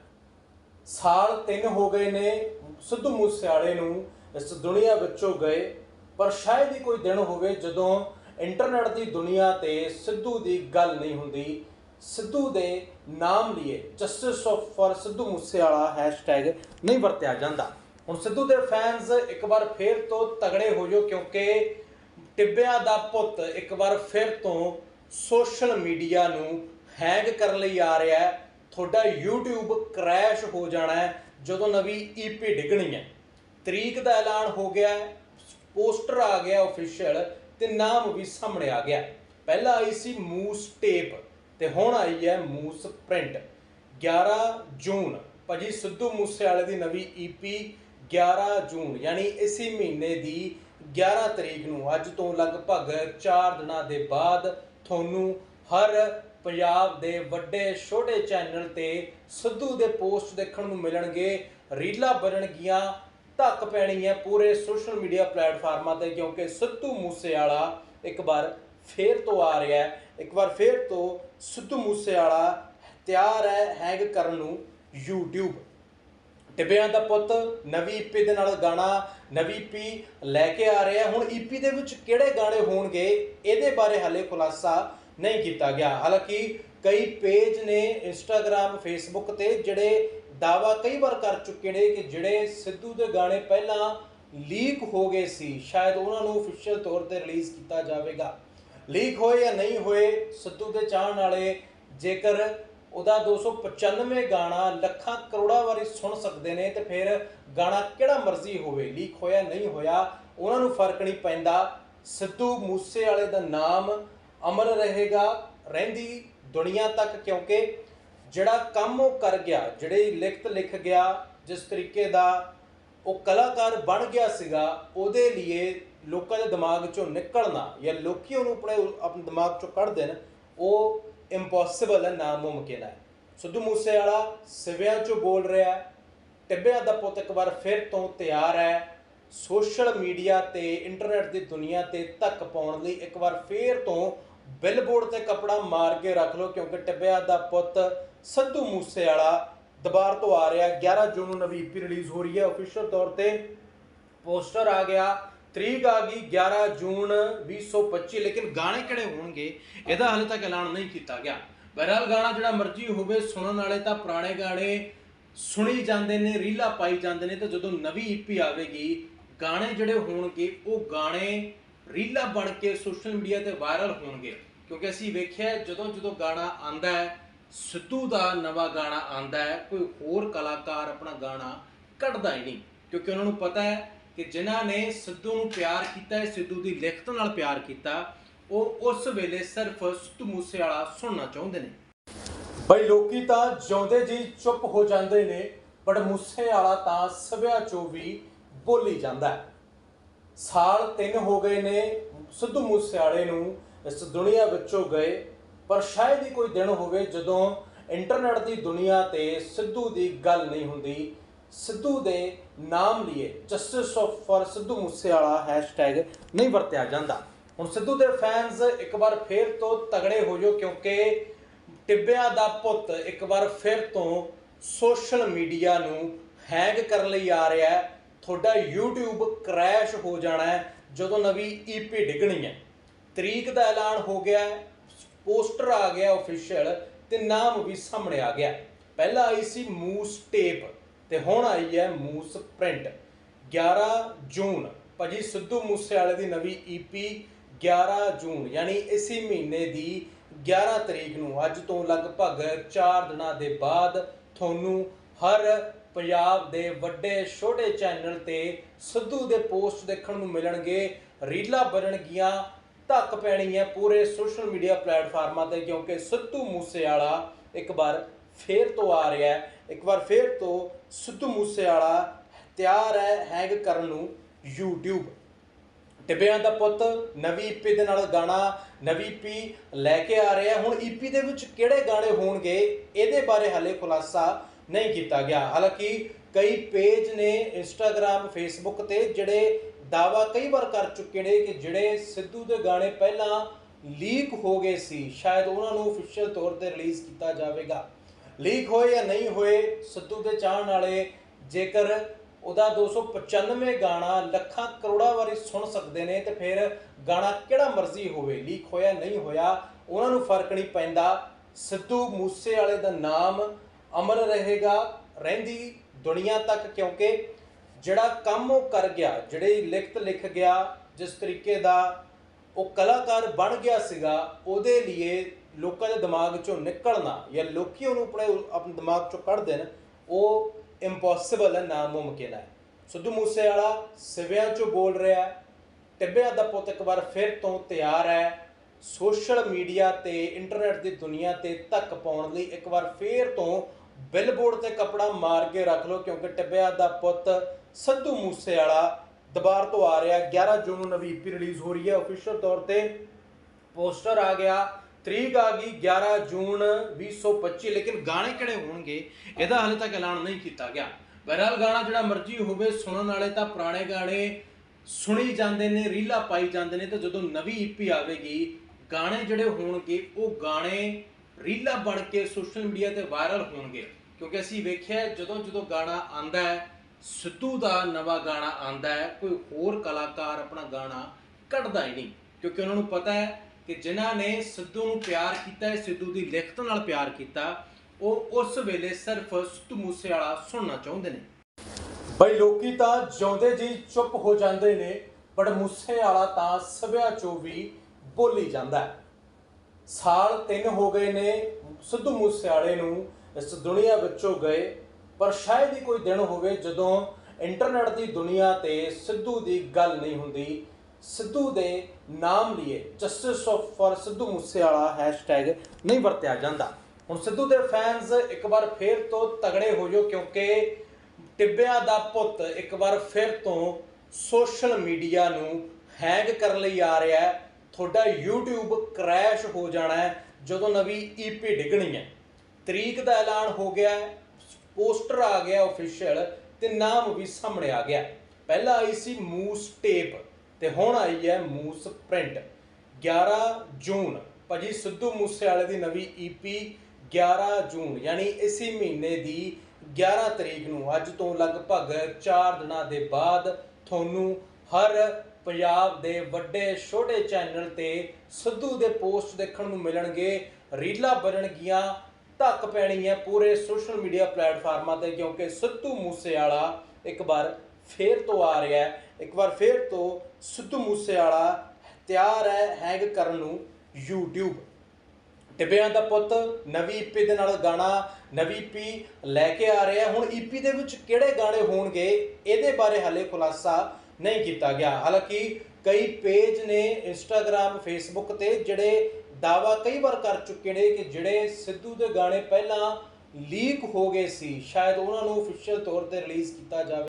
ਸਾਲ 3 ਹੋ ਗਏ ਨੇ, ਸਿੱਧੂ ਮੂਸੇਵਾਲੇ ਨੂੰ ਇਸ ਦੁਨੀਆ ਵਿੱਚੋਂ ਗਏ, ਪਰ ਸ਼ਾਇਦ ਹੀ ਕੋਈ ਦਿਨ ਹੋਵੇ ਜਦੋਂ ਇੰਟਰਨੈਟ ਦੀ ਦੁਨੀਆ ਤੇ ਸਿੱਧੂ ਦੀ ਗੱਲ ਨਹੀਂ ਹੁੰਦੀ ਸਿੱਧੂ ਦੇ ਨਾਮ ਲਈ justice of for Sidhu Moosewala hashtag ਨਹੀਂ ਵਰਤਿਆ ਜਾਂਦਾ। ਹੁਣ ਸਿੱਧੂ ਦੇ ਫੈਨਸ ਇੱਕ ਵਾਰ ਫੇਰ ਤੋਂ ਤਗੜੇ ਹੋ ਜਾਓ ਕਿਉਂਕਿ ਟਿੱਬਿਆਂ ਦਾ ਪੁੱਤ ਇੱਕ ਵਾਰ ਫਿਰ ਤੋਂ ਸੋਸ਼ਲ ਮੀਡੀਆ ਨੂੰ ਹੈਂਗ ਕਰਨ ਲਈ ਆ ਰਿਹਾ ਹੈ। ਤੁਹਾਡਾ YouTube ਕ੍ਰੈਸ਼ ਹੋ ਜਾਣਾ ਹੈ ਜਦੋਂ ਨਵੀਂ EP ਡਿੱਗਣੀ ਹੈ। ਤਰੀਕ ਦਾ ਐਲਾਨ ਹੋ ਗਿਆ ਹੈ, ਪੋਸਟਰ ਆ ਗਿਆ ਅਫੀਸ਼ੀਅਲ ਤੇ ਨਾਮ ਵੀ ਸਾਹਮਣੇ ਆ ਗਿਆ। ਪਹਿਲਾਂ ਆਈ ਸੀ ਮੂਸ ਟੇਪ। ਤੇ ਹੁਣ ਆਈ ਹੈ ਮੂਸ ਪ੍ਰਿੰਟ। 11 ਜੂਨ, ਭਾਜੀ ਸਿੱਧੂ ਮੂਸੇਵਾਲੇ ਦੀ ਨਵੀਂ EP 11 ਜੂਨ, ਯਾਨੀ ਇਸੇ ਮਹੀਨੇ ਦੀ 11 ਤਰੀਕ ਨੂੰ, ਅੱਜ ਤੋਂ ਲਗਭਗ 4 ਦਿਨਾਂ ਦੇ ਬਾਅਦ ਤੁਹਾਨੂੰ ਹਰ ਪੰਜਾਬ ਦੇ ਵੱਡੇ ਛੋਟੇ ਚੈਨਲ ਤੇ ਸਿੱਧੂ ਦੇ ਪੋਸਟ ਦੇਖਣ ਨੂੰ ਮਿਲਣਗੇ। ਰੀਲਾਂ ਬਣਨਗੀਆਂ, ਧੱਕ ਪੈਣੀ ਹੈ ਪੂਰੇ ਸੋਸ਼ਲ ਮੀਡੀਆ ਪਲੇਟਫਾਰਮਾਂ ਤੇ, ਕਿਉਂਕਿ ਸਿੱਧੂ ਮੂਸੇਵਾਲਾ ਇੱਕ ਵਾਰ ਫੇਰ ਤੋਂ ਆ ਰਿਹਾ ਹੈ। ਇੱਕ ਵਾਰ ਫੇਰ ਤੋਂ ਸਿੱਧੂ ਮੂਸੇਵਾਲਾ ਤਿਆਰ ਹੈ ਹੈਂਗ ਕਰਨ ਨੂੰ YouTube ਟਿੱਬਿਆਂ ਦਾ ਪੁੱਤ, ਨਵੀਂ ਈਪੀ ਦੇ ਨਾਲ ਗਾਣਾ, ਨਵੀਂ ਈਪੀ ਲੈ ਕੇ ਆ ਰਿਹਾ। ਹੁਣ ਈਪੀ ਦੇ ਵਿੱਚ ਕਿਹੜੇ ਗਾਣੇ ਹੋਣਗੇ, ਇਹਦੇ ਬਾਰੇ ਹਾਲੇ ਖੁਲਾਸਾ ਨਹੀਂ ਕੀਤਾ ਗਿਆ। ਹਾਲਾਂਕਿ ਕਈ ਪੇਜ ਨੇ ਇੰਸਟਾਗ੍ਰam ਫੇਸਬੁੱਕ ਤੇ ਜਿਹੜੇ ਦਾਵਾ ਕਈ ਵਾਰ ਕਰ ਚੁੱਕੇ ਨੇ ਕਿ ਜਿਹੜੇ ਸਿੱਧੂ ਦੇ ਗਾਣੇ ਪਹਿਲਾਂ ਲੀਕ ਹੋ ਗਏ ਸੀ, ਸ਼ਾਇਦ ਉਹਨਾਂ ਨੂੰ ਅਫੀਸ਼ੀਅਲ ਤੌਰ ਤੇ ਰਿਲੀਜ਼ ਕੀਤਾ ਜਾਵੇਗਾ। ਲੀਕ ਹੋਏ ਜਾਂ ਨਹੀਂ ਹੋਏ, ਸਿੱਧੂ ਦੇ ਚਾਹਣ ਵਾਲੇ ਜੇਕਰ ਉਹਦਾ 295 ਗਾਣਾ ਲੱਖਾਂ ਕਰੋੜਾਂ ਵਾਰੀ ਸੁਣ ਸਕਦੇ ਨੇ, ਤੇ ਫਿਰ ਗਾਣਾ ਕਿਹੜਾ ਮਰਜ਼ੀ ਹੋਵੇ, ਲੀਕ ਹੋਇਆ ਨਹੀਂ ਹੋਇਆ, ਉਹਨਾਂ ਨੂੰ ਫ਼ਰਕ ਨਹੀਂ ਪੈਂਦਾ। ਸਿੱਧੂ ਮੂਸੇ ਵਾਲੇ ਦਾ ਨਾਮ ਅਮਰ ਰਹੇਗਾ, ਰਹਿੰਦੀ ਦੁਨੀਆ ਤੱਕ, ਕਿਉਂਕਿ ਜਿਹੜਾ ਕੰਮ ਉਹ ਕਰ ਗਿਆ, ਜਿਹੜੇ ਲਿਖਤ ਲਿਖ ਗਿਆ, ਜਿਸ ਤਰੀਕੇ ਦਾ ਉਹ ਕਲਾਕਾਰ ਬਣ ਗਿਆ ਸੀਗਾ, ਉਹਦੇ ਲਈ ਲੋਕਾਂ ਦੇ ਦਿਮਾਗ ਚੋਂ ਨਿਕਲਣਾ ਜਾਂ ਲੋਕੀ ਉਹਨੂੰ ਆਪਣੇ ਆਪਣੇ ਦਿਮਾਗ ਚੋਂ ਕੱਢ ਦੇਣ, ਉਹ ਇੰਪੋਸੀਬਲ ਹੈ ਨਾਮੁਮਕਿਨ ਹੈ। ਸਿੱਧੂ ਮੂਸੇਵਾਲਾ ਸਿਵਿਆਂ ਚੋਂ ਬੋਲ ਰਿਹਾ ਹੈ, ਟਿੱਬਿਆਂ ਦਾ ਪੁੱਤ ਇੱਕ ਵਾਰ ਫਿਰ ਤੋਂ ਤਿਆਰ ਹੈ। ਸੋਸ਼ਲ ਮੀਡੀਆ ਤੇ, ਇੰਟਰਨੈਟ ਦੀ ਦੁਨੀਆ ਤੇ ਧੱਕ ਪਾਉਣ ਲਈ ਇੱਕ ਵਾਰ ਫੇਰ ਤੋਂ ਬਿਲਬੋਰਡ ਤੇ ਕਪੜਾ ਮਾਰ ਕੇ ਰੱਖ ਲਓ, ਕਿਉਂਕਿ ਟਿੱਬਿਆਂ ਦਾ ਪੁੱਤ ਸਿੱਧੂ ਮੂਸੇਵਾਲਾ ਦੁਬਾਰ ਤੋਂ ਆ ਰਿਹਾ। 11 ਜੂਨ ਨੂੰ ਨਵੀਂ ਈਪੀ ਰਿਲੀਜ਼ ਹੋ ਰਹੀ ਹੈ। ਅਫੀਸ਼ੀਅਲ ਤੌਰ ਤੇ ਪੋਸਟਰ ਆ ਗਿਆ। ਤਰੀਕ ਆ ਗਈ 11 ਜੂਨ 2025 ਲੇਕਿਨ ਗਾਣੇ ਕਿਹੜੇ ਹੋਣਗੇ? ਇਹਦਾ ਹਾਲੇ ਤੱਕ ਐਲਾਨ ਨਹੀਂ ਕੀਤਾ ਗਿਆ। ਬਹਿਰਾਲ ਗਾਣਾ ਜਿਹੜਾ ਮਰਜ਼ੀ ਹੋਵੇ, ਸੁਣਨ ਵਾਲੇ ਤਾਂ ਪੁਰਾਣੇ ਗਾਣੇ ਸੁਣੀ ਜਾਂਦੇ ਨੇ, ਰੀਲਾ ਪਾਈ ਜਾਂਦੇ ਨੇ, ਤੇ ਜਦੋਂ ਨਵੀਂ ਈਪੀ ਆਵੇਗੀ, ਗਾਣੇ ਜਿਹੜੇ ਹੋਣਗੇ, ਉਹ ਗਾਣੇ ਰੀਲਾ ਬਣ ਕੇ ਸੋਸ਼ਲ ਮੀਡੀਆ ਤੇ ਵਾਇਰਲ ਹੋਣਗੇ। ਕਿਉਂਕਿ ਅਸੀਂ ਵੇਖਿਆ, ਜਦੋਂ ਜਦੋਂ ਗਾਣਾ ਆਂਦਾ ਹੈ, ਸਿੱਧੂ ਦਾ ਨਵਾਂ ਗਾਣਾ ਆਂਦਾ ਹੈ, ਕੋਈ ਹੋਰ ਕਲਾਕਾਰ ਆਪਣਾ ਗਾਣਾ ਕੱਢਦਾ ਹੀ ਨਹੀਂ। ਕਿਉਂਕਿ ਉਹਨਾਂ ਨੂੰ ਪਤਾ ਹੈ ਕਿ ਜਿਨ੍ਹਾਂ ਨੇ ਸਿੱਧੂ ਨੂੰ ਪਿਆਰ ਕੀਤਾ ਹੈ, ਸਿੱਧੂ ਦੀ ਲਿਖਤ ਨਾਲ ਪਿਆਰ ਕੀਤਾ, ਉਹ ਉਸ ਵੇਲੇ ਸਿਰਫ ਸਿੱਧੂ ਮੂਸੇਵਾਲਾ ਸੁਣਨਾ ਚਾਹੁੰਦੇ ਨੇ। ਬਈ ਲੋਕੀ ਤਾਂ ਜਿਉਂਦੇ ਜੀ ਚੁੱਪ ਹੋ ਜਾਂਦੇ ਨੇ, ਪਰ ਮੂਸੇਵਾਲਾ ਤਾਂ ਸਭਿਆ ਚੋਂ ਵੀ ਬੋਲੀ ਜਾਂਦਾ ਹੈ। ਸਾਲ 3 ਹੋ ਗਏ ਨੇ ਸਿੱਧੂ ਮੂਸੇਵਾਲੇ ਨੂੰ ਇਸ ਦੁਨੀਆ ਵਿੱਚੋਂ ਗਏ, ਪਰ ਸ਼ਾਇਦ ਹੀ ਕੋਈ ਦਿਨ ਹੋਵੇ ਜਦੋਂ ਇੰਟਰਨੈਟ ਦੀ ਦੁਨੀਆ ਤੇ ਸਿੱਧੂ ਦੀ ਗੱਲ ਨਹੀਂ ਹੁੰਦੀ। ਸਿੱਧੂ ਦੇ ਨਾਮ ਲਈ justice of for Sidhu Moosewala hashtag ਨਹੀਂ ਵਰਤਿਆ ਜਾਂਦਾ। ਹੁਣ ਸਿੱਧੂ ਦੇ ਫੈਨਸ ਇੱਕ ਵਾਰ ਫੇਰ ਤੋਂ ਤਗੜੇ ਹੋ ਜਾਓ ਕਿਉਂਕਿ ਟਿੱਬਿਆਂ ਦਾ ਪੁੱਤ ਇੱਕ ਵਾਰ ਫਿਰ ਤੋਂ ਸੋਸ਼ਲ ਮੀਡੀਆ ਨੂੰ ਹੈਂਗ ਕਰਨ ਲਈ ਆ ਰਿਹਾ ਹੈ। ਤੁਹਾਡਾ YouTube ਕ੍ਰੈਸ਼ ਹੋ ਜਾਣਾ ਹੈ ਜਦੋਂ ਨਵੀਂ EP ਡਿੱਗਣੀ ਹੈ। ਤਰੀਕ ਦਾ ਐਲਾਨ ਹੋ ਗਿਆ ਪੋਸਟਰ ਆ ਗਿਆ ਅਫੀਸ਼ੀਅਲ ਤੇ ਨਾਮ ਵੀ ਸਾਹਮਣੇ ਆ ਗਿਆ। ਪਹਿਲਾਂ ਆਈ ਸੀ ਮੂਸ ਟੇਪ। ਤੇ ਹੁਣ ਆਈ ਹੈ ਮੂਸ ਪ੍ਰਿੰਟ। 11 ਜੂਨ, ਭਾਜੀ ਸਿੱਧੂ ਮੂਸੇਵਾਲੇ ਦੀ ਨਵੀਂ EP 11 ਜੂਨ, ਯਾਨੀ ਇਸੇ ਮਹੀਨੇ ਦੀ 11 ਤਰੀਕ ਨੂੰ, ਅੱਜ ਤੋਂ ਲਗਭਗ 4 ਦਿਨਾਂ ਦੇ ਬਾਅਦ ਤੁਹਾਨੂੰ ਹਰ ਪੰਜਾਬ ਦੇ ਵੱਡੇ ਛੋਟੇ ਚੈਨਲ ਤੇ ਸਿੱਧੂ ਦੇ ਪੋਸਟ ਦੇਖਣ ਨੂੰ ਮਿਲਣਗੇ। ਰੀਲਾਂ ਬਣਨਗੀਆਂ, ਧੱਕ ਪੈਣੀ ਹੈ ਪੂਰੇ ਸੋਸ਼ਲ ਮੀਡੀਆ ਪਲੇਟਫਾਰਮਾਂ ਤੇ, ਕਿਉਂਕਿ ਸਿੱਧੂ ਮੂਸੇਵਾਲਾ ਇੱਕ ਵਾਰ ਫੇਰ ਤੋਂ ਆ ਰਿਹਾ ਹੈ। ਇੱਕ ਵਾਰ ਫੇਰ ਤੋਂ ਸਿੱਧੂ ਮੂਸੇਵਾਲਾ ਤਿਆਰ ਹੈ ਹੈਂਗ ਕਰਨ ਨੂੰ YouTube ਟਿੱਬਿਆਂ ਦਾ ਪੁੱਤ, ਨਵੀਂ ਈਪੀ ਦੇ ਨਾਲ ਗਾਣਾ, ਨਵੀਂ ਈਪੀ ਲੈ ਕੇ ਆ ਰਿਹਾ। ਹੁਣ ਈਪੀ ਦੇ ਵਿੱਚ ਕਿਹੜੇ ਗਾਣੇ ਹੋਣਗੇ, ਇਹਦੇ ਬਾਰੇ ਹਾਲੇ ਖੁਲਾਸਾ ਨਹੀਂ ਕੀਤਾ ਗਿਆ। ਹਾਲਾਂਕਿ ਕਈ ਪੇਜ ਨੇ ਇੰਸਟਾਗ੍ਰam ਫੇਸਬੁੱਕ ਤੇ ਜਿਹੜੇ ਦਾਵਾ ਕਈ ਵਾਰ ਕਰ ਚੁੱਕੇ ਨੇ ਕਿ ਜਿਹੜੇ ਸਿੱਧੂ ਦੇ ਗਾਣੇ ਪਹਿਲਾਂ ਲੀਕ ਹੋ ਗਏ ਸੀ, ਸ਼ਾਇਦ ਉਹਨਾਂ ਨੂੰ ਅਫੀਸ਼ੀਅਲ ਤੌਰ ਤੇ ਰਿਲੀਜ਼ ਕੀਤਾ ਜਾਵੇਗਾ। ਲੀਕ ਹੋਏ ਜਾਂ ਨਹੀਂ ਹੋਏ ਸਿੱਧੂ ਦੇ ਚਾਹਣ ਵਾਲੇ ਜੇਕਰ ਉਹਦਾ 295 ਗਾਣਾ ਲੱਖਾਂ ਕਰੋੜਾਂ ਵਾਰੀ ਸੁਣ ਸਕਦੇ ਨੇ, ਤੇ ਫਿਰ ਗਾਣਾ ਕਿਹੜਾ ਮਰਜ਼ੀ ਹੋਵੇ, ਲੀਕ ਹੋਇਆ, ਨਹੀਂ ਹੋਇਆ, ਉਹਨਾਂ ਨੂੰ ਫ਼ਰਕ ਨਹੀਂ ਪੈਂਦਾ। ਸਿੱਧੂ ਮੂਸੇ ਵਾਲੇ ਦਾ ਨਾਮ ਅਮਰ ਰਹੇਗਾ, ਰਹਿੰਦੀ ਦੁਨੀਆ ਤੱਕ, ਕਿਉਂਕਿ ਜਿਹੜਾ ਕੰਮ ਉਹ ਕਰ ਗਿਆ, ਜਿਹੜੇ ਲਿਖਤ ਲਿਖ ਗਿਆ, ਜਿਸ ਤਰੀਕੇ ਦਾ ਉਹ ਕਲਾਕਾਰ ਬਣ ਗਿਆ ਸੀਗਾ, ਉਹਦੇ ਲਈ ਲੋਕਾਂ ਦੇ ਦਿਮਾਗ ਚੋਂ ਨਿਕਲਣਾ ਜਾਂ ਲੋਕੀ ਉਹਨੂੰ ਆਪਣੇ ਆਪਣੇ ਦਿਮਾਗ ਚੋਂ ਕੱਢ ਦੇਣ, ਉਹ ਇੰਪੋਸੀਬਲ ਹੈ ਨਾਮੁਮਕਿਨ ਹੈ। ਸਿੱਧੂ ਮੂਸੇ ਵਾਲਾ ਸਿਵਿਆਂ ਚੋਂ ਬੋਲ ਰਿਹਾ ਹੈ, ਟਿੱਬਿਆਂ ਦਾ ਪੁੱਤ ਇੱਕ ਵਾਰ ਫਿਰ ਤੋਂ ਤਿਆਰ ਹੈ। ਸੋਸ਼ਲ ਮੀਡੀਆ ਤੇ, ਇੰਟਰਨੈਟ ਦੀ ਦੁਨੀਆ ਤੇ ਧੱਕ ਪਾਉਣ ਲਈ ਇੱਕ ਵਾਰ ਫਿਰ ਤੋਂ ਬਿਲਬੋਰਡ ਤੇ ਕਪੜਾ ਮਾਰ ਕੇ ਰੱਖ ਲਓ, ਕਿਉਂਕਿ ਟਿੱਬਿਆਂ ਦਾ ਪੁੱਤ ਸਿੱਧੂ ਮੂਸੇ ਵਾਲਾ ਦੁਬਾਰ ਤੋਂ ਆ ਰਿਹਾ। 11 ਜੂਨ ਨੂੰ ਨਵੀਂ ਈਪੀ ਰਿਲੀਜ਼ ਹੋ ਰਹੀ ਹੈ। ਅਫੀਸ਼ੀਅਲ ਤੌਰ ਤੇ ਪੋਸਟਰ ਆ ਗਿਆ। ਤਰੀਕ ਆ ਗਈ 11 ਜੂਨ 2025 ਲੇਕਿਨ ਗਾਣੇ ਕਿਹੜੇ ਹੋਣਗੇ? ਇਹਦਾ ਹਾਲੇ ਤੱਕ ਐਲਾਨ ਨਹੀਂ ਕੀਤਾ ਗਿਆ। ਬਹਿਰਾਲ ਗਾਣਾ ਜਿਹੜਾ ਮਰਜ਼ੀ ਹੋਵੇ, ਸੁਣਨ ਵਾਲੇ ਤਾਂ ਪੁਰਾਣੇ ਗਾਣੇ ਸੁਣੀ ਜਾਂਦੇ ਨੇ, ਰੀਲਾ ਪਾਈ ਜਾਂਦੇ ਨੇ, ਤੇ ਜਦੋਂ ਨਵੀਂ ਈਪੀ ਆਵੇਗੀ, ਗਾਣੇ ਜਿਹੜੇ ਹੋਣਗੇ, ਉਹ ਗਾਣੇ ਰੀਲਾ ਬਣ ਕੇ ਸੋਸ਼ਲ ਮੀਡੀਆ ਤੇ ਵਾਇਰਲ ਹੋਣਗੇ। ਕਿਉਂਕਿ ਅਸੀਂ ਵੇਖਿਆ, ਜਦੋਂ ਜਦੋਂ ਗਾਣਾ ਆਂਦਾ ਹੈ, ਸਿੱਧੂ ਦਾ ਨਵਾਂ ਗਾਣਾ ਆਂਦਾ ਹੈ, ਕੋਈ ਹੋਰ ਕਲਾਕਾਰ ਆਪਣਾ ਗਾਣਾ ਕੱਢਦਾ ਹੀ ਨਹੀਂ। ਕਿਉਂਕਿ ਉਹਨਾਂ ਨੂੰ ਪਤਾ ਹੈ ਕਿ ਜਿਨ੍ਹਾਂ ਨੇ ਸਿੱਧੂ ਨੂੰ ਪਿਆਰ ਕੀਤਾ ਹੈ ਸਿੱਧੂ ਦੀ ਲਿਖਤ ਨਾਲ ਪਿਆਰ ਕੀਤਾ, ਉਹ ਉਸ ਵੇਲੇ ਸਿਰਫ ਸਿੱਧੂ ਮੂਸੇਵਾਲਾ ਸੁਣਨਾ ਚਾਹੁੰਦੇ ਨੇ। ਬਈ ਲੋਕੀ ਤਾਂ ਜਿਉਂਦੇ ਜੀ ਚੁੱਪ ਹੋ ਜਾਂਦੇ ਨੇ, ਪਰ ਮੂਸੇਵਾਲਾ ਤਾਂ ਸਭਿਆ ਚੋਂ ਵੀ ਬੋਲੀ ਜਾਂਦਾ ਹੈ। ਸਾਲ 3 ਹੋ ਗਏ ਨੇ ਸਿੱਧੂ ਮੂਸੇਵਾਲੇ ਨੂੰ ਇਸ ਦੁਨੀਆ ਵਿੱਚੋਂ ਗਏ, ਪਰ ਸ਼ਾਇਦ ਹੀ ਕੋਈ ਦਿਨ ਹੋਵੇ ਜਦੋਂ ਇੰਟਰਨੈਟ ਦੀ ਦੁਨੀਆ ਤੇ ਸਿੱਧੂ ਦੀ ਗੱਲ ਨਹੀਂ ਹੁੰਦੀ ਸਿੱਧੂ ਦੇ ਨਾਮ ਲਈ justice of for Sidhu Moosewala hashtag ਨਹੀਂ ਵਰਤਿਆ ਜਾਂਦਾ। ਹੁਣ ਸਿੱਧੂ ਦੇ ਫੈਨਸ ਇੱਕ ਵਾਰ ਫੇਰ ਤੋਂ ਤਗੜੇ ਹੋ ਜਾਓ ਕਿਉਂਕਿ ਟਿੱਬਿਆਂ ਦਾ ਪੁੱਤ ਇੱਕ ਵਾਰ ਫਿਰ ਤੋਂ ਸੋਸ਼ਲ ਮੀਡੀਆ ਨੂੰ ਹੈਂਗ ਕਰਨ ਲਈ ਆ ਰਿਹਾ ਹੈ। ਤੁਹਾਡਾ YouTube ਕ੍ਰੈਸ਼ ਹੋ ਜਾਣਾ ਹੈ ਜਦੋਂ ਨਵੀਂ EP ਡਿੱਗਣੀ ਹੈ। ਤਰੀਕ ਦਾ ਐਲਾਨ ਹੋ ਗਿਆ ਪੋਸਟਰ ਆ ਗਿਆ ਅਫੀਸ਼ੀਅਲ ਤੇ ਨਾਮ ਵੀ ਸਾਹਮਣੇ ਆ ਗਿਆ। ਪਹਿਲਾਂ ਆਈ ਸੀ ਮੂਸ ਟੇਪ। ਤੇ ਹੁਣ ਆਈ ਹੈ ਮੂਸ ਪ੍ਰਿੰਟ। 11 ਜੂਨ, ਭਾਜੀ ਸਿੱਧੂ ਮੂਸੇਵਾਲੇ ਦੀ ਨਵੀਂ EP 11 ਜੂਨ, ਯਾਨੀ ਇਸੇ ਮਹੀਨੇ ਦੀ 11 ਤਰੀਕ ਨੂੰ, ਅੱਜ ਤੋਂ ਲਗਭਗ 4 ਦਿਨਾਂ ਦੇ ਬਾਅਦ ਤੁਹਾਨੂੰ ਹਰ ਪੰਜਾਬ ਦੇ ਵੱਡੇ ਛੋਟੇ ਚੈਨਲ ਤੇ ਸਿੱਧੂ ਦੇ ਪੋਸਟ ਦੇਖਣ ਨੂੰ ਮਿਲਣਗੇ। ਰੀਲਾਂ ਬਣਨਗੀਆਂ, ਧੱਕ ਪੈਣੀ ਹੈ ਪੂਰੇ ਸੋਸ਼ਲ ਮੀਡੀਆ ਪਲੇਟਫਾਰਮਾਂ ਤੇ, ਕਿਉਂਕਿ ਸਿੱਧੂ ਮੂਸੇਵਾਲਾ ਇੱਕ ਵਾਰ ਫੇਰ ਤੋਂ ਆ ਰਿਹਾ ਹੈ। ਇੱਕ ਵਾਰ ਫੇਰ ਤੋਂ ਸਿੱਧੂ ਮੂਸੇਵਾਲਾ ਤਿਆਰ ਹੈ ਹੈਂਗ ਕਰਨ ਨੂੰ YouTube ਟਿੱਬਿਆਂ ਦਾ ਪੁੱਤ ਨਵੀਂ ਈਪੀ ਦੇ ਨਾਲ ਗਾਣਾ, ਨਵੀਂ ਈਪੀ ਲੈ ਕੇ ਆ ਰਿਹਾ ਹੁਣ ਈਪੀ ਦੇ ਵਿੱਚ ਕਿਹੜੇ ਗਾਣੇ ਹੋਣਗੇ, ਇਹਦੇ ਬਾਰੇ ਹਾਲੇ ਖੁਲਾਸਾ ਨਹੀਂ ਕੀਤਾ ਗਿਆ। ਹਾਲਾਂਕਿ ਕਈ ਪੇਜ ਨੇ ਇੰਸਟਾਗ੍ਰam ਫੇਸਬੁੱਕ ਤੇ ਜਿਹੜੇ ਦਾਵਾ ਕਈ ਵਾਰ ਕਰ ਚੁੱਕੇ ਨੇ ਕਿ ਜਿਹੜੇ ਸਿੱਧੂ ਦੇ ਗਾਣੇ ਪਹਿਲਾਂ ਲੀਕ ਹੋ ਗਏ ਸੀ, ਸ਼ਾਇਦ ਉਹਨਾਂ ਨੂੰ ਅਫੀਸ਼ੀਅਲ ਤੌਰ ਤੇ ਰਿਲੀਜ਼ ਕੀਤਾ ਜਾਵੇ।